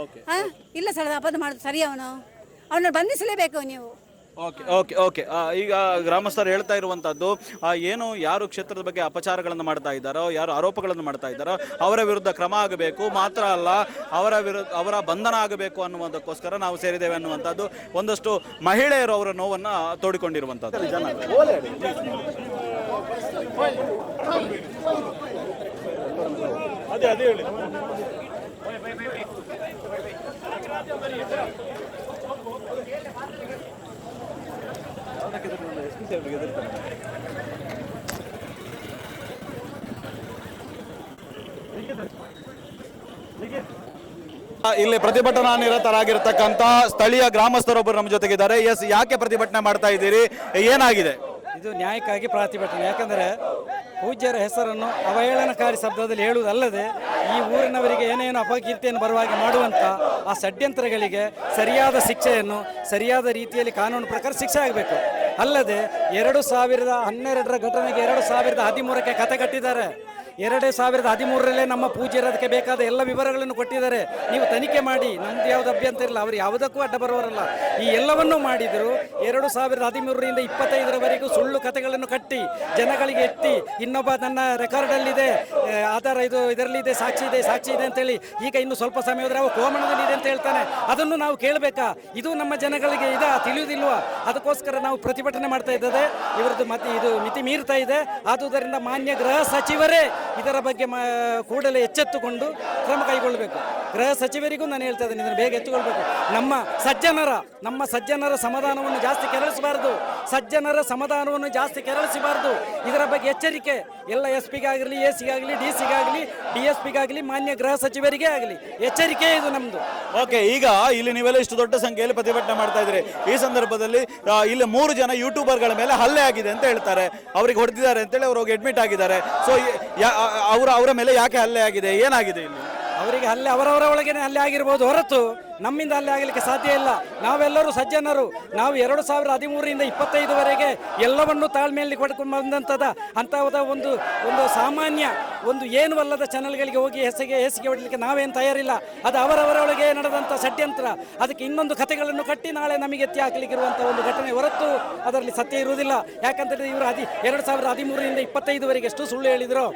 ಓಕೆ ಹಾ? ಇಲ್ಲ ಸರ್ ಅಪರಾಧ ಮಾಡೋದು ಸರಿ ಅವನು. ಅವನನ್ನು ಬಂಧಿಸಲೇಬೇಕು ನೀವು. Okay okay okay. ಈಗ ಗ್ರಾಮಸ್ಥರು ಹೇಳ್ತಾ ಇರುವಂತದ್ದು ಏನು, ಯಾರು ಕ್ಷೇತ್ರದ ಬಗ್ಗೆ ಅಪಚಾರಗಳನ್ನು ಮಾಡ್ತಾ ಇದ್ದಾರೋ, ಯಾರು ಆರೋಪಗಳನ್ನು ಮಾಡ್ತಾ ಇದ್ದಾರೋ, ಅವರ ವಿರುದ್ಧ ಕ್ರಮ ಆಗಬೇಕು, ಮಾತ್ರ ಅಲ್ಲ, ಅವರ ವಿರುದ್ಧ ಅವರ ಬಂಧನ ಆಗಬೇಕು ಅನ್ನುವುದಕ್ಕೋಸ್ಕರ ನಾವು ಸೇರಿದ್ದೇವೆ ಅನ್ನುವಂಥದ್ದು ಒಂದಷ್ಟು ಮಹಿಳೆಯರು ಅವರ ನೋವನ್ನು ತೋಡಿಕೊಂಡಿರುವಂಥದ್ದು. ಅದೇ ಅದೇ ಹೇಳಿ. ಇಲ್ಲಿ ಪ್ರತಿಭಟನಾ ನಿರತರಾಗಿರ್ತಕ್ಕಂಥ ಸ್ಥಳೀಯ ಗ್ರಾಮಸ್ಥರೊಬ್ಬರು ನಮ್ಮ ಜೊತೆಗಿದ್ದಾರೆ. ಎಸ್ ಯಾಕೆ ಪ್ರತಿಭಟನೆ ಮಾಡ್ತಾ ಇದ್ದೀರಿ? ಏನಾಗಿದೆ? ಇದು ನ್ಯಾಯಕ್ಕಾಗಿ ಪ್ರತಿಭಟನೆ. ಯಾಕಂದರೆ ಪೂಜ್ಯರ ಹೆಸರನ್ನು ಅವಹೇಳನಕಾರಿ ಶಬ್ದದಲ್ಲಿ ಹೇಳುವುದಲ್ಲದೆ ಈ ಊರಿನವರಿಗೆ ಏನೇನು ಅಪಕೀರ್ತಿಯನ್ನು ಬರುವ ಹಾಗೆ ಮಾಡುವಂಥ ಆ ಷಡ್ಯಂತ್ರಗಳಿಗೆ ಸರಿಯಾದ ಶಿಕ್ಷೆಯನ್ನು, ಸರಿಯಾದ ರೀತಿಯಲ್ಲಿ ಕಾನೂನು ಪ್ರಕಾರ ಶಿಕ್ಷೆ ಆಗಬೇಕು. ಅಲ್ಲದೆ ಎರಡು ಸಾವಿರದ ಹನ್ನೆರಡರ ಘಟನೆಗೆ ಎರಡು ಸಾವಿರದ ಹದಿಮೂರಕ್ಕೆ ಕತೆ ಕಟ್ಟಿದ್ದಾರೆ. ಎರಡು ಸಾವಿರದ ಹದಿಮೂರರಲ್ಲೇ ನಮ್ಮ ಪೂಜೆ ಇರೋದಕ್ಕೆ ಬೇಕಾದ ಎಲ್ಲ ವಿವರಗಳನ್ನು ಕೊಟ್ಟಿದ್ದಾರೆ. ನೀವು ತನಿಖೆ ಮಾಡಿ, ನಮ್ದು ಯಾವ್ದು ಅಭ್ಯಂತರ ಇಲ್ಲ, ಅವರು ಯಾವುದಕ್ಕೂ ಅಡ್ಡ ಬರುವವರಲ್ಲ. ಈ ಎಲ್ಲವನ್ನೂ ಮಾಡಿದರು, ಎರಡು ಸಾವಿರದ ಹದಿಮೂರರಿಂದ ಇಪ್ಪತ್ತೈದರವರೆಗೂ ಸುಳ್ಳು ಕಥೆಗಳನ್ನು ಕಟ್ಟಿ, ಜನಗಳಿಗೆ ಎತ್ತಿ, ಇನ್ನೊಬ್ಬ ನನ್ನ ರೆಕಾರ್ಡಲ್ಲಿದೆ ಆಧಾರ ಇದು ಇದರಲ್ಲಿದೆ ಸಾಕ್ಷಿ ಇದೆ ಸಾಕ್ಷಿ ಇದೆ ಅಂತೇಳಿ ಈಗ ಇನ್ನು ಸ್ವಲ್ಪ ಸಮಯದಲ್ಲಿ ಅವು ಕೋಮಣದಲ್ಲಿ ಇದೆ ಅಂತ ಹೇಳ್ತಾನೆ. ಅದನ್ನು ನಾವು ಕೇಳಬೇಕಾ? ಇದು ನಮ್ಮ ಜನಗಳಿಗೆ ಇದಾ ತಿಳಿಯುವುದಿಲ್ವ? ಅದಕ್ಕೋಸ್ಕರ ನಾವು ಪ್ರತಿಭಟನೆ ಮಾಡ್ತಾ ಇದ್ದದೆ ಇವರದ್ದು ಮತ್ತೆ ಇದು ಮಿತಿ ಮೀರ್ತಾ ಇದೆ. ಆದುದರಿಂದ ಮಾನ್ಯ ಗೃಹ ಸಚಿವರೇ ಇದರ ಬಗ್ಗೆ ಕೂಡಲೇ ಎಚ್ಚೆತ್ತುಕೊಂಡು ಕ್ರಮ ಕೈಗೊಳ್ಳಬೇಕು. ಗೃಹ ಸಚಿವರಿಗೂ ನಾನು ಹೇಳ್ತಾ ಇದ್ದೇನೆ, ಇದನ್ನು ಬೇಗ ಎತ್ತುಕೊಳ್ಬೇಕು. ನಮ್ಮ ಸಜ್ಜನರ ನಮ್ಮ ಸಜ್ಜನರ ಸಮಾಧಾನವನ್ನು ಜಾಸ್ತಿ ಕೆರಳಿಸಬಾರದು. ಸಜ್ಜನರ ಸಮಾಧಾನವನ್ನು ಜಾಸ್ತಿ ಕೆರಳಿಸಬಾರದು. ಇದರ ಬಗ್ಗೆ ಎಚ್ಚರಿಕೆ. ಎಲ್ಲ ಎಸ್ ಪಿಗಾಗಲಿ, ಎ ಸಿಗಾಗಲಿ, ಡಿ ಸಿಗಾಗಲಿ, ಡಿ ಎಸ್ ಪಿಗಾಗಲಿ, ಮಾನ್ಯ ಗೃಹ ಸಚಿವರಿಗೆ ಆಗಲಿ. ಎಚ್ಚರಿಕೆ ಇದು ನಮ್ಮದು ಓಕೆ, ಈಗ ಇಲ್ಲಿ ನೀವೆಲ್ಲ ಇಷ್ಟು ದೊಡ್ಡ ಸಂಖ್ಯೆಯಲ್ಲಿ ಪ್ರತಿಭಟನೆ ಮಾಡ್ತಾ ಇದ್ರಿ ಈ ಸಂದರ್ಭದಲ್ಲಿ ಇಲ್ಲಿ ಮೂರು ಜನ ಯೂಟ್ಯೂಬರ್ಗಳ ಮೇಲೆ ಹಲ್ಲೆ ಆಗಿದೆ ಅಂತ ಹೇಳ್ತಾರೆ. ಅವರಿಗೆ ಹೊಡೆದಿದ್ದಾರೆ ಅಂತೇಳಿ ಅವರು ಹೋಗಿ ಅಡ್ಮಿಟ್ ಆಗಿದ್ದಾರೆ. ಸೊ ಅವರ ಅವರ ಮೇಲೆ ಯಾಕೆ ಹಲ್ಲೆ ಆಗಿದೆ? ಏನಾಗಿದೆ ಇಲ್ಲಿ? ಅವರಿಗೆ ಹಲ್ಲೆ, ಅವರವರ ಒಳಗೇನೆ ಹಲ್ಲೆ ಆಗಿರ್ಬೋದು ಹೊರತು ನಮ್ಮಿಂದ ಹಲ್ಲೆ ಆಗಲಿಕ್ಕೆ ಸಾಧ್ಯ ಇಲ್ಲ. ನಾವೆಲ್ಲರೂ ಸಜ್ಜನರು. ನಾವು ಎರಡು ಸಾವಿರದ ಹದಿಮೂರರಿಂದ ಇಪ್ಪತ್ತೈದುವರೆಗೆ ಎಲ್ಲವನ್ನೂ ತಾಳ್ಮೆಯಲ್ಲಿ ಕೊಡ್ಕೊಂಡು ಬಂದಂಥದ ಅಂತಹದ ಒಂದು ಒಂದು ಸಾಮಾನ್ಯ, ಒಂದು ಏನು ಅಲ್ಲದ ಚಾನಲ್ಗಳಿಗೆ ಹೋಗಿ ಹೆಸಗೆ ಹೆಸಿಗೆ ಹೊಡಲಿಕ್ಕೆ ನಾವೇನು ತಯಾರಿಲ್ಲ. ಅದು ಅವರವರೊಳಗೆ ನಡೆದಂಥ ಷಡ್ಯಂತ್ರ. ಅದಕ್ಕೆ ಇನ್ನೊಂದು ಕಥೆಗಳನ್ನು ಕಟ್ಟಿ ನಾಳೆ ನಮಗೆ ಎತ್ತಿ ಹಾಕಲಿಕ್ಕಿರುವಂಥ ಒಂದು ಘಟನೆ ಹೊರತು ಅದರಲ್ಲಿ ಸತ್ಯ ಇರುವುದಿಲ್ಲ. ಯಾಕಂತೇಳಿದ್ರೆ ಇವರು ಹದಿ, ಎರಡು ಸಾವಿರದ ಹದಿಮೂರರಿಂದ ಇಪ್ಪತ್ತೈದುವರೆಗೆ ಎಷ್ಟು ಸುಳ್ಳು ಹೇಳಿದ್ರು?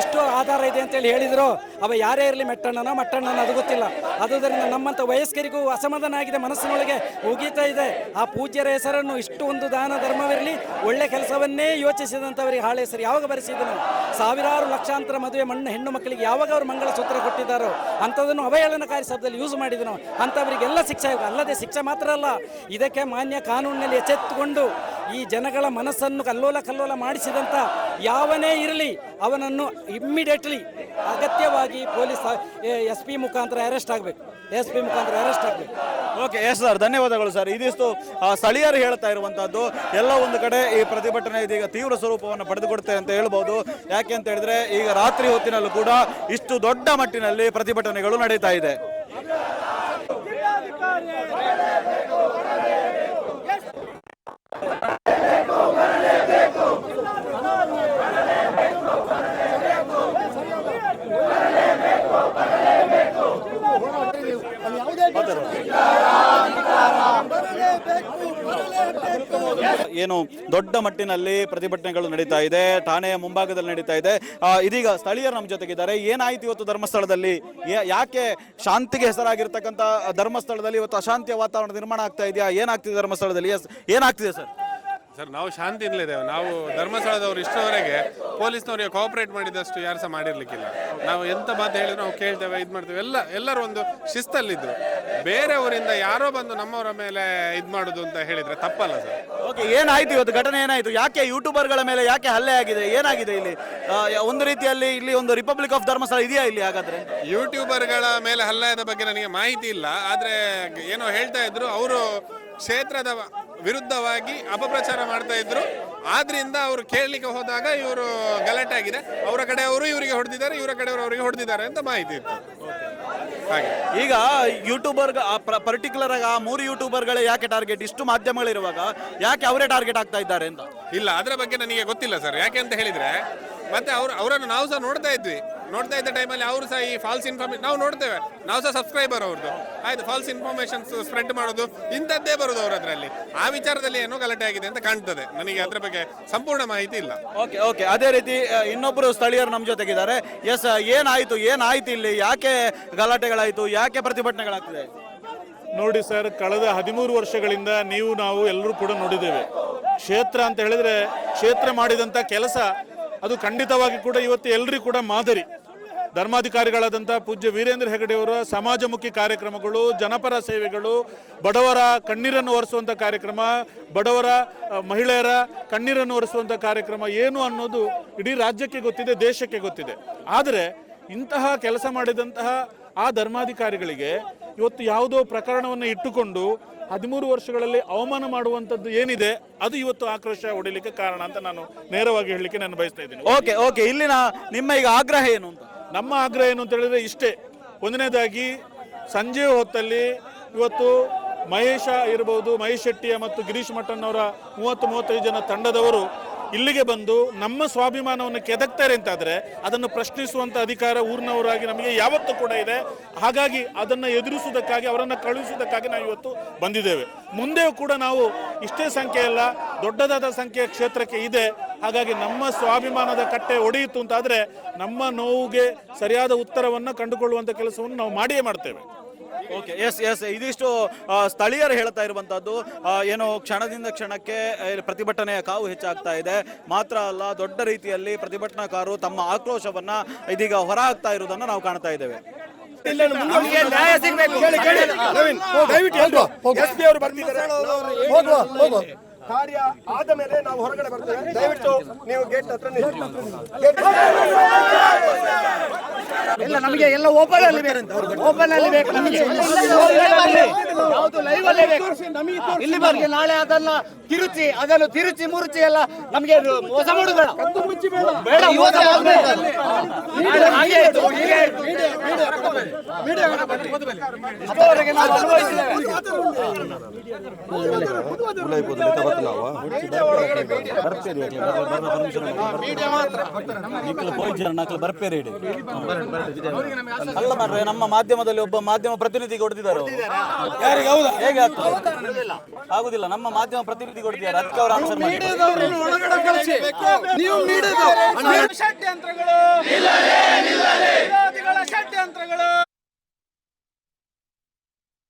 ಎಷ್ಟು ಆಧಾರ ಇದೆ ಅಂತೇಳಿ ಹೇಳಿದ್ರು. ಅವ ಯಾರೇ ಇರಲಿ ಮೆಟ್ಟಣ್ಣನೋ ಮಟ್ಟಣ್ಣನ ಅದು ಗೊತ್ತಿಲ್ಲ. ಅದುದರಿಂದ ನಮ್ಮಂಥ ವಯಸ್ಕರಿಗೂ ಅಸಮಾಧಾನ ಆಗಿದೆ ಮನಸ್ಸಿನೊಳಗೆ ಉಗೀತಾ ಇದೆ. ಆ ಪೂಜ್ಯರ ಹೆಸರನ್ನು ಇಷ್ಟು ಒಂದು ದಾನ ಧರ್ಮವಿರಲಿ ಒಳ್ಳೆ ಕೆಲಸವನ್ನೇ ಯೋಚಿಸಿದಂಥವರಿಗೆ ಹಾಳೆ ಹೆಸರು. ಯಾವಾಗ ಬರೆಸಿದನು ಸಾವಿರಾರು ಲಕ್ಷಾಂತರ ಮದುವೆ ಮಣ್ಣು ಹೆಣ್ಣು ಮಕ್ಕಳಿಗೆ ಯಾವಾಗ ಅವರು ಮಂಗಳ ಸೂತ್ರ ಕೊಟ್ಟಿದ್ದಾರೋ ಅಂಥದನ್ನು ಅವಹೇಳನಕಾರಿ ಶಬ್ದದಲ್ಲಿ ಯೂಸ್ ಮಾಡಿದನು ಅಂಥವರಿಗೆಲ್ಲ ಶಿಕ್ಷೆ. ಅಲ್ಲದೆ ಶಿಕ್ಷೆ ಮಾತ್ರ ಅಲ್ಲ, ಇದಕ್ಕೆ ಮಾನ್ಯ ಕಾನೂನಿನಲ್ಲಿ ಎಚ್ಚೆತ್ತುಕೊಂಡು ಈ ಜನಗಳ ಮನಸ್ಸನ್ನು ಕಲ್ಲೋಲ ಕಲ್ಲೋಲ ಮಾಡಿಸಿದಂಥ ಯಾವನೇ ಇರಲಿ ಅವನನ್ನು ಇಮ್ಮಿಡಿಯೇಟ್ಲಿ ಅಗತ್ಯವಾಗಿ ಪೊಲೀಸ್ ಎಸ್ ಪಿ ಮುಖಾಂತರ ಅರೆಸ್ಟ್ ಆಗಬೇಕು. ಎಸ್ ಪಿ ಮುಖಾಂತರ ಅರೆಸ್ಟ್ ಆಗಬೇಕು. ಓಕೆ, ಎಸ್ ಸರ್, ಧನ್ಯವಾದಗಳು ಸರ್. ಇದಿಷ್ಟು ಸ್ಥಳೀಯರು ಹೇಳ್ತಾ ಇರುವಂತಹದ್ದು. ಎಲ್ಲ ಒಂದು ಕಡೆ ಈ ಪ್ರತಿಭಟನೆ ಇದೀಗ ತೀವ್ರ ಸ್ವರೂಪವನ್ನು ಪಡೆದುಕೊಡುತ್ತೆ ಅಂತ ಹೇಳ್ಬೋದು. ಯಾಕೆ ಅಂತ ಹೇಳಿದ್ರೆ, ಈಗ ರಾತ್ರಿ ಹೊತ್ತಿನಲ್ಲೂ ಕೂಡ ಇಷ್ಟು ದೊಡ್ಡ ಮಟ್ಟಿನಲ್ಲಿ ಪ್ರತಿಭಟನೆಗಳು ನಡೀತಾ ಇದೆ. ಏನು ದೊಡ್ಡ ಮಟ್ಟಿನಲ್ಲಿ ಪ್ರತಿಭಟನೆಗಳು ನಡೀತಾ ಇದೆ, ಠಾಣೆಯ ಮುಂಭಾಗದಲ್ಲಿ ನಡೀತಾ ಇದೆ. ಇದೀಗ ಸ್ಥಳೀಯರು ನಮ್ಮ ಜೊತೆಗಿದ್ದಾರೆ. ಏನಾಯ್ತು ಇವತ್ತು ಧರ್ಮಸ್ಥಳದಲ್ಲಿ? ಯಾಕೆ ಶಾಂತಿಗೆ ಹೆಸರಾಗಿರ್ತಕ್ಕಂಥ ಧರ್ಮಸ್ಥಳದಲ್ಲಿ ಇವತ್ತು ಅಶಾಂತಿಯ ವಾತಾವರಣ ನಿರ್ಮಾಣ ಆಗ್ತಾ ಇದೆಯಾ? ಏನಾಗ್ತಿದೆ ಧರ್ಮಸ್ಥಳದಲ್ಲಿ? ಏನಾಗ್ತಿದೆ ಸರ್? ಸರ್ ನಾವು ಶಾಂತಿಯಿಂದಲಿದ್ದೇವೆ ನಾವು ಧರ್ಮಸ್ಥಳದವರು ಇಷ್ಟರವರೆಗೆ ಪೊಲೀಸ್ನವರಿಗೆ ಕೋಆಪರೇಟ್ ಮಾಡಿದಷ್ಟು ಯಾರು ಸಹ ಮಾಡಿರ್ಲಿಕ್ಕಿಲ್ಲ. ನಾವು ಎಂತ ಮಾತು ಹೇಳಿದ್ರು ನಾವು ಕೇಳ್ತೇವೆ ಇದು ಮಾಡ್ತೇವೆ. ಎಲ್ಲ ಎಲ್ಲರೂ ಒಂದು ಶಿಸ್ತಲ್ಲಿದ್ದು ಬೇರೆಯವರಿಂದ ಯಾರೋ ಬಂದು ನಮ್ಮವರ ಮೇಲೆ ಇದು ಮಾಡುದು ಅಂತ ಹೇಳಿದ್ರೆ ತಪ್ಪಲ್ಲ ಸರ್. ಓಕೆ ಏನಾಯ್ತು ಇವತ್ತು? ಘಟನೆ ಏನಾಯ್ತು? ಯಾಕೆ ಯೂಟ್ಯೂಬರ್ಗಳ ಮೇಲೆ ಯಾಕೆ ಹಲ್ಲೆ ಆಗಿದೆ? ಏನಾಗಿದೆ ಇಲ್ಲಿ? ಆ, ಯ- ಒಂದು ರೀತಿಯಲ್ಲಿ ಇಲ್ಲಿ ಒಂದು ರಿಪಬ್ಲಿಕ್ ಆಫ್ ಧರ್ಮಸ್ಥಳ ಇದೆಯಾ ಇಲ್ಲಿ ಹಾಗಾದ್ರೆ? ಯೂಟ್ಯೂಬರ್ಗಳ ಮೇಲೆ ಹಲ್ಲೆಯದ ಬಗ್ಗೆ ನನಗೆ ಮಾಹಿತಿ ಇಲ್ಲ. ಆದರೆ ಏನೋ ಹೇಳ್ತಾ ಇದ್ರು ಅವರು ಕ್ಷೇತ್ರದ ವಿರುದ್ಧವಾಗಿ ಅಪಪ್ರಚಾರ ಮಾಡ್ತಾ ಇದ್ರು. ಆದ್ರಿಂದ ಅವರು ಕೇಳಲಿಕ್ಕೆ ಹೋದಾಗ ಇವರು ಗಲಾಟೆ ಆಗಿದೆ. ಅವರ ಕಡೆಯವರು ಇವರಿಗೆ ಹೊಡೆದಿದ್ದಾರೆ ಇವರ ಕಡೆಯವರು ಅವರಿಗೆ ಹೊಡೆದಿದ್ದಾರೆ ಅಂತ ಮಾಹಿತಿ ಇತ್ತು. ಹಾಗೆ. ಈಗ ಯೂಟ್ಯೂಬರ್ ಪರ್ಟಿಕ್ಯುಲರ್ ಆಗಿ ಆ ಮೂರು ಯೂಟ್ಯೂಬರ್ಗಳೇ ಯಾಕೆ ಟಾರ್ಗೆಟ್ ಇಷ್ಟು ಮಾಧ್ಯಮಗಳಿರುವಾಗ ಯಾಕೆ ಅವರೇ ಟಾರ್ಗೆಟ್ ಆಗ್ತಾ ಇದ್ದಾರೆ ಅಂತ? ಇಲ್ಲ ಅದರ ಬಗ್ಗೆ ನನಗೆ ಗೊತ್ತಿಲ್ಲ ಸರ್. ಯಾಕೆ ಅಂತ ಹೇಳಿದ್ರೆ ಮತ್ತೆ ಅವ್ರು ಅವರನ್ನು ನಾವು ಸಹ ನೋಡ್ತಾ ಇದ್ವಿ. ನೋಡ್ತಾ ಇದ್ದ ಟೈಮಲ್ಲಿ ಅವರು ಸಹ ಈ ಫಾಲ್ಸ್ ಇನ್ಫಾರ್ಮೇಶನ್ ನಾವು ನೋಡ್ತೇವೆ. ನಾವು ಸಹ ಸಬ್ಸ್ಕ್ರೈಬರ್ ಅವ್ರದ್ದು. ಆಯ್ತು ಫಾಲ್ಸ್ ಇನ್ಫಾರ್ಮೇಶನ್ ಸ್ಪ್ರೆಡ್ ಮಾಡೋದು ಇಂಥದ್ದೇ ಬರೋದು ಅವ್ರ ಅದರಲ್ಲಿ ಆ ವಿಚಾರದಲ್ಲಿ ಏನೋ ಗಲಾಟೆ ಆಗಿದೆ ಅಂತ ಕಾಣ್ತದೆ. ನನಗೆ ಅದ್ರ ಬಗ್ಗೆ ಸಂಪೂರ್ಣ ಮಾಹಿತಿ ಇಲ್ಲ. Okay okay. ಅದೇ ರೀತಿ ಇನ್ನೊಬ್ಬರು ಸ್ಥಳೀಯರು ನಮ್ಮ ಜೊತೆಗಿದ್ದಾರೆ. ಎಸ್ ಏನಾಯಿತು ಏನಾಯ್ತು ಇಲ್ಲಿ? ಯಾಕೆ ಗಲಾಟೆಗಳಾಯಿತು? ಯಾಕೆ ಪ್ರತಿಭಟನೆಗಳಾಗ್ತದೆ? ನೋಡಿ ಸರ್ ಕಳೆದ ಹದಿಮೂರು ವರ್ಷಗಳಿಂದ ನೀವು ನಾವು ಎಲ್ಲರೂ ಕೂಡ ನೋಡಿದ್ದೇವೆ. ಕ್ಷೇತ್ರ ಅಂತ ಹೇಳಿದ್ರೆ ಕ್ಷೇತ್ರ ಮಾಡಿದಂಥ ಕೆಲಸ ಅದು ಖಂಡಿತವಾಗಿ ಕೂಡ ಇವತ್ತು ಎಲ್ಲರಿಗೂ ಕೂಡ ಮಾದರಿ. ಧರ್ಮಾಧಿಕಾರಿಗಳಾದಂಥ ಪೂಜ್ಯ ವೀರೇಂದ್ರ ಹೆಗಡೆಯವರ ಸಮಾಜಮುಖಿ ಕಾರ್ಯಕ್ರಮಗಳು, ಜನಪರ ಸೇವೆಗಳು, ಬಡವರ ಕಣ್ಣೀರನ್ನು ಒರೆಸುವಂಥ ಕಾರ್ಯಕ್ರಮ, ಬಡವರ ಮಹಿಳೆಯರ ಕಣ್ಣೀರನ್ನು ಒರೆಸುವಂಥ ಕಾರ್ಯಕ್ರಮ ಏನು ಅನ್ನೋದು ಇಡೀ ರಾಜ್ಯಕ್ಕೆ ಗೊತ್ತಿದೆ, ದೇಶಕ್ಕೆ ಗೊತ್ತಿದೆ. ಆದರೆ ಇಂತಹ ಕೆಲಸ ಮಾಡಿದಂತಹ ಆ ಧರ್ಮಾಧಿಕಾರಿಗಳಿಗೆ ಇವತ್ತು ಯಾವುದೋ ಪ್ರಕರಣವನ್ನು ಇಟ್ಟುಕೊಂಡು ಹದಿಮೂರು ವರ್ಷಗಳಲ್ಲಿ ಅವಮಾನ ಮಾಡುವಂಥದ್ದು ಏನಿದೆ ಅದು ಇವತ್ತು ಆಕ್ರೋಶ ಹೊಡಿಲಿಕ್ಕೆ ಕಾರಣ ಅಂತ ನಾನು ನೇರವಾಗಿ ಹೇಳಲಿಕ್ಕೆ ನಾನು ಬಯಸ್ತಾ ಇದ್ದೀನಿ. ಓಕೆ ಓಕೆ ಇಲ್ಲಿನ ನಿಮ್ಮ ಈಗ ಆಗ್ರಹ ಏನು ಅಂತ? ನಮ್ಮ ಆಗ್ರಹ ಏನು ಅಂತ ಹೇಳಿದ್ರೆ ಇಷ್ಟೇ. ಒಂದನೇದಾಗಿ ಸಂಜೆ ಹೊತ್ತಲ್ಲಿ ಇವತ್ತು ಮಹೇಶ ಇರಬಹುದು ಮಹೇಶ್ ಶೆಟ್ಟಿಯ ಮತ್ತು ಗಿರೀಶ್ ಮಠನ್ ಅವರ ಮೂವತ್ತು ಮೂವತ್ತೈದು ಜನ ತಂಡದವರು ಇಲ್ಲಿಗೆ ಬಂದು ನಮ್ಮ ಸ್ವಾಭಿಮಾನವನ್ನು ಕೆದಕ್ತಾರೆ ಅಂತಾದರೆ ಅದನ್ನು ಪ್ರಶ್ನಿಸುವಂಥ ಅಧಿಕಾರ ಊರಿನವರಾಗಿ ನಮಗೆ ಯಾವತ್ತೂ ಕೂಡ ಇದೆ. ಹಾಗಾಗಿ ಅದನ್ನು ಎದುರಿಸುವುದಕ್ಕಾಗಿ, ಅವರನ್ನು ಕಳುಹಿಸುವುದಕ್ಕಾಗಿ ನಾವು ಇವತ್ತು ಬಂದಿದ್ದೇವೆ. ಮುಂದೆಯೂ ಕೂಡ ನಾವು ಇಷ್ಟೇ ಸಂಖ್ಯೆ ಅಲ್ಲ, ದೊಡ್ಡದಾದ ಸಂಖ್ಯೆಯ ಕ್ಷೇತ್ರಕ್ಕೆ ಇದೆ. ಹಾಗಾಗಿ ನಮ್ಮ ಸ್ವಾಭಿಮಾನದ ಕಟ್ಟೆ ಒಡೆಯಿತು ಅಂತಾದರೆ ನಮ್ಮ ನೋವಿಗೆ ಸರಿಯಾದ ಉತ್ತರವನ್ನು ಕಂಡುಕೊಳ್ಳುವಂಥ ಕೆಲಸವನ್ನು ನಾವು ಮಾಡಿಯೇ ಮಾಡ್ತೇವೆ. ಓಕೆ ಎಸ್ ಎಸ್ ಇದಿಷ್ಟು ಸ್ಥಳೀಯರು ಹೇಳ್ತಾ ಇರುವಂತದ್ದು ಏನು ಕ್ಷಣದಿಂದ ಕ್ಷಣಕ್ಕೆ ಪ್ರತಿಭಟನೆಯ ಕಾವು ಹೆಚ್ಚಾಗ್ತಾ ಇದೆ. ಮಾತ್ರ ಅಲ್ಲ ದೊಡ್ಡ ರೀತಿಯಲ್ಲಿ ಪ್ರತಿಭಟನಾಕಾರರು ತಮ್ಮ ಆಕ್ರೋಶವನ್ನ ಇದೀಗ ಹೊರ ಹಾಕ್ತಾ ಇರುವುದನ್ನು ನಾವು ಕಾಣ್ತಾ ಇದ್ದೇವೆ. ಹೋಗುವ ಹೋಗುವ. ಕಾರ್ಯ ಆದ ಮೇಲೆ ನಾವು ಹೊರಗಡೆ ಬರ್ತೇವೆ. ದಯವಿಟ್ಟು ನೀವು ಗೇಟ್ ಹತ್ರ ನಿಲ್ಲಿ. ಇಲ್ಲ ನಮಗೆ ಎಲ್ಲ ಓಪನ್ ಅಲ್ಲಿ ಓಪನ್ ಅಲ್ಲಿ ಬೇಕು ನಮಗೆ. ಯಾವುದು ಲೈವ್ ಅಲ್ಲೇ ಬೇಕು. ಇಲ್ಲಿ ಬರ್ಗೆ ನಾಳೆ ಅದನ್ನ ತಿರುಚಿ ಅದನ್ನು ತಿರುಚಿ ಮುರುಚಿ ಎಲ್ಲ ನಮಗೆ ಮೋಸ ಮಾಡುದು ಬೇಡ. ಮೋಸ ಹಾಗೆ ಹೀಗೆ ಆಯ್ತು. ಅದುವರೆಗೆ ನಾವು ಅನುಭವಿಸಿದ್ದೇವೆ. ಬರ್ಪೇರಿ ಇಡಿ ಅಲ್ಲ ಮಾರ್ರೆ ನಮ್ಮ ಮಾಧ್ಯಮದಲ್ಲಿ ಒಬ್ಬ ಮಾಧ್ಯಮ ಪ್ರತಿನಿಧಿಗೆ ಹೊಡೆದಿದ್ದಾರೆ ಹೌದಾ ಹೇಗೆ ಆಗುದಿಲ್ಲ ನಮ್ಮ ಮಾಧ್ಯಮ ಪ್ರತಿನಿಧಿ ಕೊಡ್ತಿದ್ದಾರೆ ಅದಕ್ಕೆ ಅವರ ಆನ್ಸರ್ ಮಾಡಿ ಷಡ್ಯಂತ್ರಗಳು ವಿರೋಧಿಗಳ ಷಡ್ಯಂತ್ರಗಳು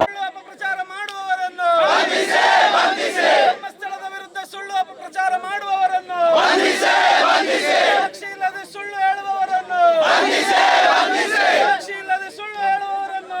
ಸುಳ್ಳು ಅಪಪ್ರಚಾರ ಮಾಡುವವರನ್ನು ಧರ್ಮಸ್ಥಳದ ವಿರುದ್ಧ ಸುಳ್ಳು ಅಪಪ್ರಚಾರ ಮಾಡುವವರನ್ನು ಸಾಕ್ಷಿ ಇಲ್ಲದೆ ಸುಳ್ಳು ಹೇಳುವವರನ್ನು ಸಾಕ್ಷಿ ಇಲ್ಲದೆ ಸುಳ್ಳು ಹೇಳುವವರನ್ನು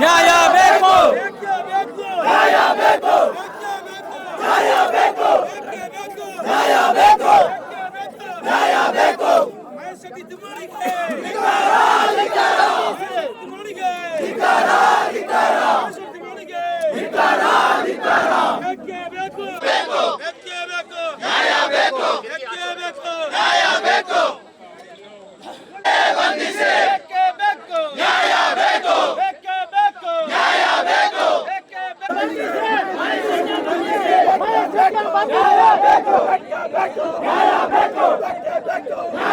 ನ್ಯಾಯ ಬೇಕು ನ್ಯಾಯ ಬೇಕು ನ್ಯಾಯ ಬೇಕು ನ್ಯಾಯ ಬೇಕು ನ್ಯಾಯ ಬೇಕು ನ್ಯಾಯ ಬೇಕು ನ್ಯಾಯ ಬೇಕು ಬಂಧಿಸಿ ಬೇಕು ನ್ಯಾಯ ಬೇಕು ಬೇಕು ನ್ಯಾಯ ಬೇಕು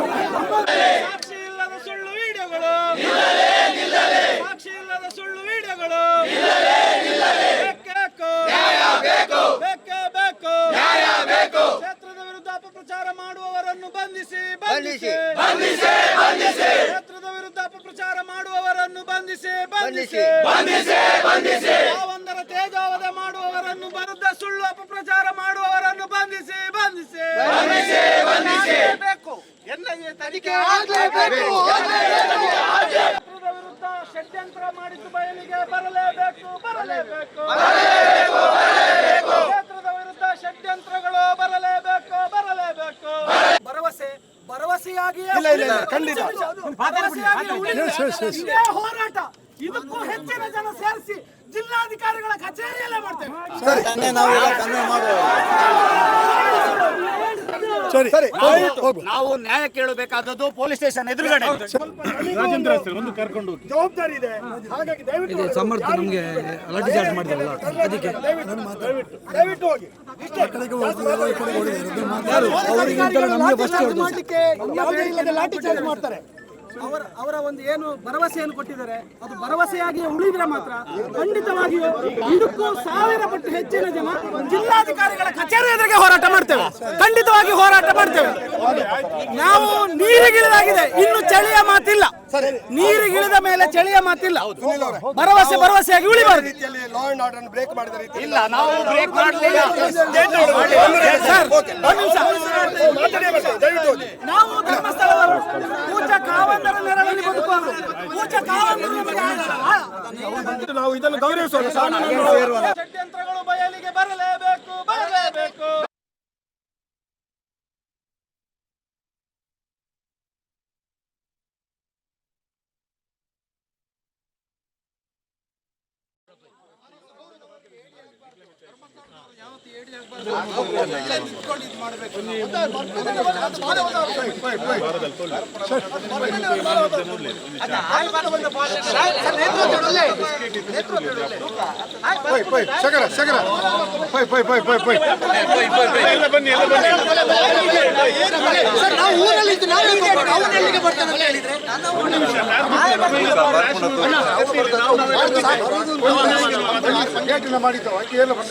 ಸಾಕ್ಷಿ ಇಲ್ಲದ ಸುಳ್ಳು ವಿಡಿಯೋಗಳು ಸಾಕ್ಷಿ ಇಲ್ಲದ ಸುಳ್ಳು ವಿಡಿಯೋಗಳು ಬೇಕು ಬೇಕು ಬೇಕು ಕ್ಷೇತ್ರದ ವಿರುದ್ಧ ಅಪಪ್ರಚಾರ ಮಾಡುವವರನ್ನು ಬಂಧಿಸಿ ಬಂಧಿಸಿ ಕ್ಷೇತ್ರದ ವಿರುದ್ಧ ಅಪಪ್ರಚಾರ ಮಾಡುವವರನ್ನು ಬಂಧಿಸಿ ಬಂಧಿಸಿ ಬಂಧಿಸಿ ಯಾವೊಂದರ ತೇಜಾವಧೆ ಮಾಡುವವರನ್ನು ವಿರುದ್ಧ ಸುಳ್ಳು ಅಪಪ್ರಚಾರ ಮಾಡುವವರನ್ನು ಬಂಧಿಸಿ ಬಂಧಿಸಿ ಬೇಕು ಎನ್ಐಎ ತನಿಖೆ ಆಗಲೇಬೇಕು ಕ್ಷೇತ್ರದ ವಿರುದ್ಧ ಷಡ್ಯಂತ್ರ ಮಾಡಿದ್ದು ಬಯಲಿಗೆ ಬರಲೇಬೇಕು ಬರಲೇಬೇಕು ಕ್ಷೇತ್ರದ ವಿರುದ್ಧ ಷಡ್ಯಂತ್ರಗಳು ಬರಲೇಬೇಕು ಬರಲೇಬೇಕು ಭರವಸೆ ಭರವಸೆಯಾಗಿಯೇ ಇಲ್ಲ, ಇಲ್ಲ, ಖಂಡಿತ. ಹೋರಾಟ. ಇದಕ್ಕೂ ಹೆಚ್ಚಿನ ಜನ ಸೇರಿಸಿ ಜಿಲ್ಲಾಧಿಕಾರಿಗಳ ಕಚೇರಿಯಲ್ಲೇ ಮಾಡ್ತೇವೆ. ಸರಿ. ಸರಿ ಹೋಗು. ನಾವು ನ್ಯಾಯ ಕೇಳಬೇಕಾದದ್ದು ಪೊಲೀಸ್ ಸ್ಟೇಷನ್ ಎದುರುಗಡೆ. ರಾಜೇಂದ್ರ ಸರ್ ಒಂದು ಕರ್ಕೊಂಡು ಜವಾಬ್ದಾರಿ ಇದೆ. ಹಾಗಾಗಿ ದಯವಿಟ್ಟು ಸಮರ್ಥ ನಮಗೆ ಅಲರ್ಟ್ ಚಾರ್ಜ್ ಮಾಡಿದ್ರಲ್ಲ ಅದಕ್ಕೆ ದಯವಿಟ್ಟು ಹೋಗಿ. ಕಡೆಗೆ ನಮಗೆ ಫಸ್ಟ್ ಲಾಠಿ ಚಾರ್ಜ್ ಮಾಡ್ತಾರೆ? ಅವರ ಅವರ ಒಂದು ಏನು ಭರವಸೆಯನ್ನು ಕೊಟ್ಟಿದ್ದಾರೆ, ಅದು ಭರವಸೆಯಾಗಿ ಉಳಿದ್ರೆ ಮಾತ್ರ ಖಂಡಿತವಾಗಿಯೂ ಇದಕ್ಕೂ ಸಾವಿರ ಪಟ್ಟು ಹೆಚ್ಚಿನ ಜನ ಜಿಲ್ಲಾಧಿಕಾರಿಗಳ ಕಚೇರಿ ಎದುರಿಗೆ ಹೋರಾಟ ಮಾಡ್ತೇವೆ. ಖಂಡಿತವಾಗಿ ಹೋರಾಟ ಮಾಡ್ತೇವೆ. ನಾವು ನೀರಿಗಿಳಿದಾಗಿದೆ. ಇನ್ನು ಚಳಿಯ ಮಾತಿಲ್ಲ. ನೀರಿಗಿಳಿದ ಮೇಲೆ ಚಳಿಯ ಮಾತಿಲ್ಲ. ಭರವಸೆ ಭರವಸೆಯಾಗಿ ಉಳಿಬಾರದು. ರೀತಿಯಲ್ಲಿ ಲಾ ಅಂಡ್ ಆರ್ಡರ್ ಬ್ರೇಕ್ ಮಾಡಿದ ರೀತಿ ಇಲ್ಲ ನಾವು ಬ್ರೇಕ್ ಮಾಡಲಿಲ್ಲ. ಸರ್ ಒಂದು ನಿಮಿಷ. ದಯವಿಟ್ಟು ನಾವು ಧರ್ಮಸ್ಥಳದವರು. ಪೂಜಾ ಕಾವಂದರ ನೆರಳಲ್ಲಿ ಬದುಕುವ ಪೂಜಾ ಕಾವಂದರು ನಮಗೆ ನಾವು ಇದನ್ನು ಗೌರವಿಸೋಣ ಷಡ್ಯಂತ್ರಗಳು ಬಯಲಿಗೆ ಬರಲೇಬೇಕು ಬರಲೇಬೇಕು. ಶಗರ ಶಗರ ಪೈ ಪೈ ಎಲ್ಲ ಬನ್ನಿ ಬನ್ನಿ ನಾವು ಊರಲ್ಲಿ ನಾವು ಅಂತ ಏನು ಬಂದ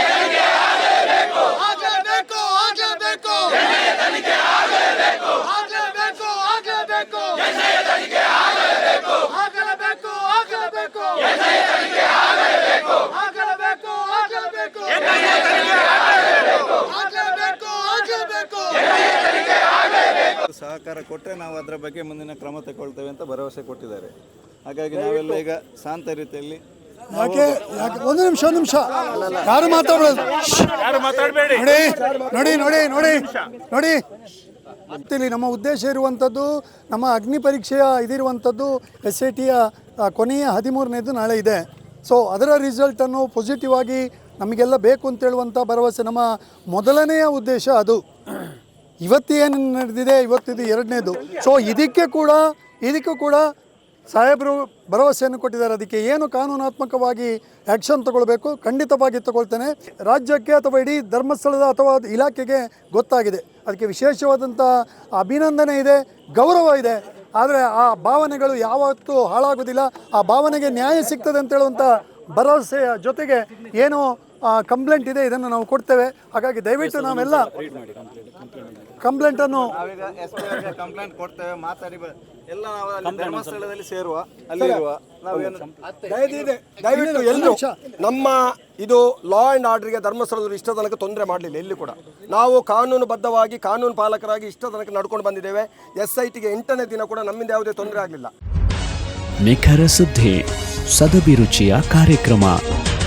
ಸಹಕಾರ ಕೊಟ್ಟರೆ ನಾವು ಅದರ ಬಗ್ಗೆ ಮುಂದಿನ ಕ್ರಮ ತಗೊಳ್ತೇವೆ ಅಂತ ಭರವಸೆ ಕೊಟ್ಟಿದ್ದಾರೆ. ಹಾಗಾಗಿ ನಾವೆಲ್ಲ ಈಗ ಶಾಂತ ರೀತಿಯಲ್ಲಿ ಯಾಕೆ ಯಾಕೆ ಒಂದು ನಿಮಿಷ ಒಂದು ನಿಮಿಷ. ಯಾರು ಮಾತಾಡೋದು? ಯಾರು ಮಾತಾಡಬೇಡಿ. ನೋಡಿ ನೋಡಿ ನೋಡಿ ನೋಡಿ ನೋಡಿ. ಇಲ್ಲಿ ನಮ್ಮ ಉದ್ದೇಶ ಇರುವಂಥದ್ದು ನಮ್ಮ ಅಗ್ನಿ ಪರೀಕ್ಷೆಯ ಇದಿರುವಂಥದ್ದು ಎಸ್ ಐ ಟಿಯ ಕೊನೆಯ ಹದಿಮೂರನೇದು ನಾಳೆ ಇದೆ. ಸೊ ಅದರ ರಿಸಲ್ಟನ್ನು ಪಾಸಿಟಿವ್ ಆಗಿ ನಮಗೆಲ್ಲ ಬೇಕು ಅಂತೇಳುವಂಥ ಭರವಸೆ ನಮ್ಮ ಮೊದಲನೆಯ ಉದ್ದೇಶ ಅದು. ಇವತ್ತೇನು ನಡೆದಿದೆ? ಇವತ್ತಿದು ಎರಡನೇದು. ಸೊ ಇದಕ್ಕೆ ಕೂಡ, ಇದಕ್ಕೂ ಕೂಡ ಸಾಹೇಬರು ಭರವಸೆಯನ್ನು ಕೊಟ್ಟಿದ್ದಾರೆ. ಅದಕ್ಕೆ ಏನು ಕಾನೂನಾತ್ಮಕವಾಗಿ ಆ್ಯಕ್ಷನ್ ತಗೊಳ್ಬೇಕು? ಖಂಡಿತವಾಗಿ ತಗೊಳ್ತೇನೆ. ರಾಜ್ಯಕ್ಕೆ ಅಥವಾ ಇಡೀ ಧರ್ಮಸ್ಥಳದ ಅಥವಾ ಇಲಾಖೆಗೆ ಗೊತ್ತಾಗಿದೆ. ಅದಕ್ಕೆ ವಿಶೇಷವಾದಂಥ ಅಭಿನಂದನೆ ಇದೆ, ಗೌರವ ಇದೆ. ಆದರೆ ಆ ಭಾವನೆಗಳು ಯಾವತ್ತೂ ಹಾಳಾಗೋದಿಲ್ಲ ಆ ಭಾವನೆಗೆ ನ್ಯಾಯ ಸಿಗ್ತದೆ ಅಂತ ಹೇಳುವಂಥ ಭರವಸೆಯ ಜೊತೆಗೆ ಏನು ಕಂಪ್ಲೇಂಟ್ ಇದೆ. ಇದನ್ನು ನಾವು ಕೊಡ್ತೇವೆ. ಹಾಗಾಗಿ ದಯವಿಟ್ಟು ನಾವೆಲ್ಲ ಕಂಪ್ಲೇಂಟನ್ನು ಅನ್ನು ಎಸ್ ಪಿ ಅವರಿಗೆ ಕಂಪ್ಲೇಂಟ್ ಕೊಡ್ತೇವೆ ಮಾತಾಡಿ ಬ- ಎಲ್ಲ ನಾವು ಅಲ್ಲಿ ಧರ್ಮಸ್ಥಳದಲ್ಲಿ ಸೇರುವ ಅಲ್ಲಿರುವ ನಾವೇನು ದಯವಿಟ್ಟು ಎಲ್ಲರೂ ನಮ್ಮ ಇದು ಲಾ ಅಂಡ್ ಆರ್ಡರ್ಗೆ ಧರ್ಮಸ್ಥಳದಲ್ಲಿ ಇಷ್ಟ ತನಕ ತೊಂದರೆ ಮಾಡಲಿಲ್ಲ ಎಲ್ಲಿ ಕೂಡ. ನಾವು ಕಾನೂನುಬದ್ಧವಾಗಿ ಕಾನೂನು ಪಾಲಕರಾಗಿ ಇಷ್ಟ ತನಕ ನಡ್ಕೊಂಡು ಬಂದಿದ್ದೇವೆ. ಎಸ್ ಐ ಟಿಗೆ ಎಂಟನೇ ದಿನ ಕೂಡ ನಮ್ಮಿಂದ ಯಾವುದೇ ತೊಂದರೆ ಆಗಲಿಲ್ಲ. ನಿಖರ ಸುದ್ದಿ ಸದಭಿರುಚಿಯ ಕಾರ್ಯಕ್ರಮ.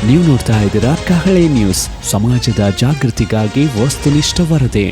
ನೀವು ನೋಡ್ತಾ ಇದ್ದೀರಾ ಕಹಳೆ ನ್ಯೂಸ್ ಸಮಾಜದ ಜಾಗೃತಿಗಾಗಿ ವಸ್ತುನಿಷ್ಠ ವರದಿ.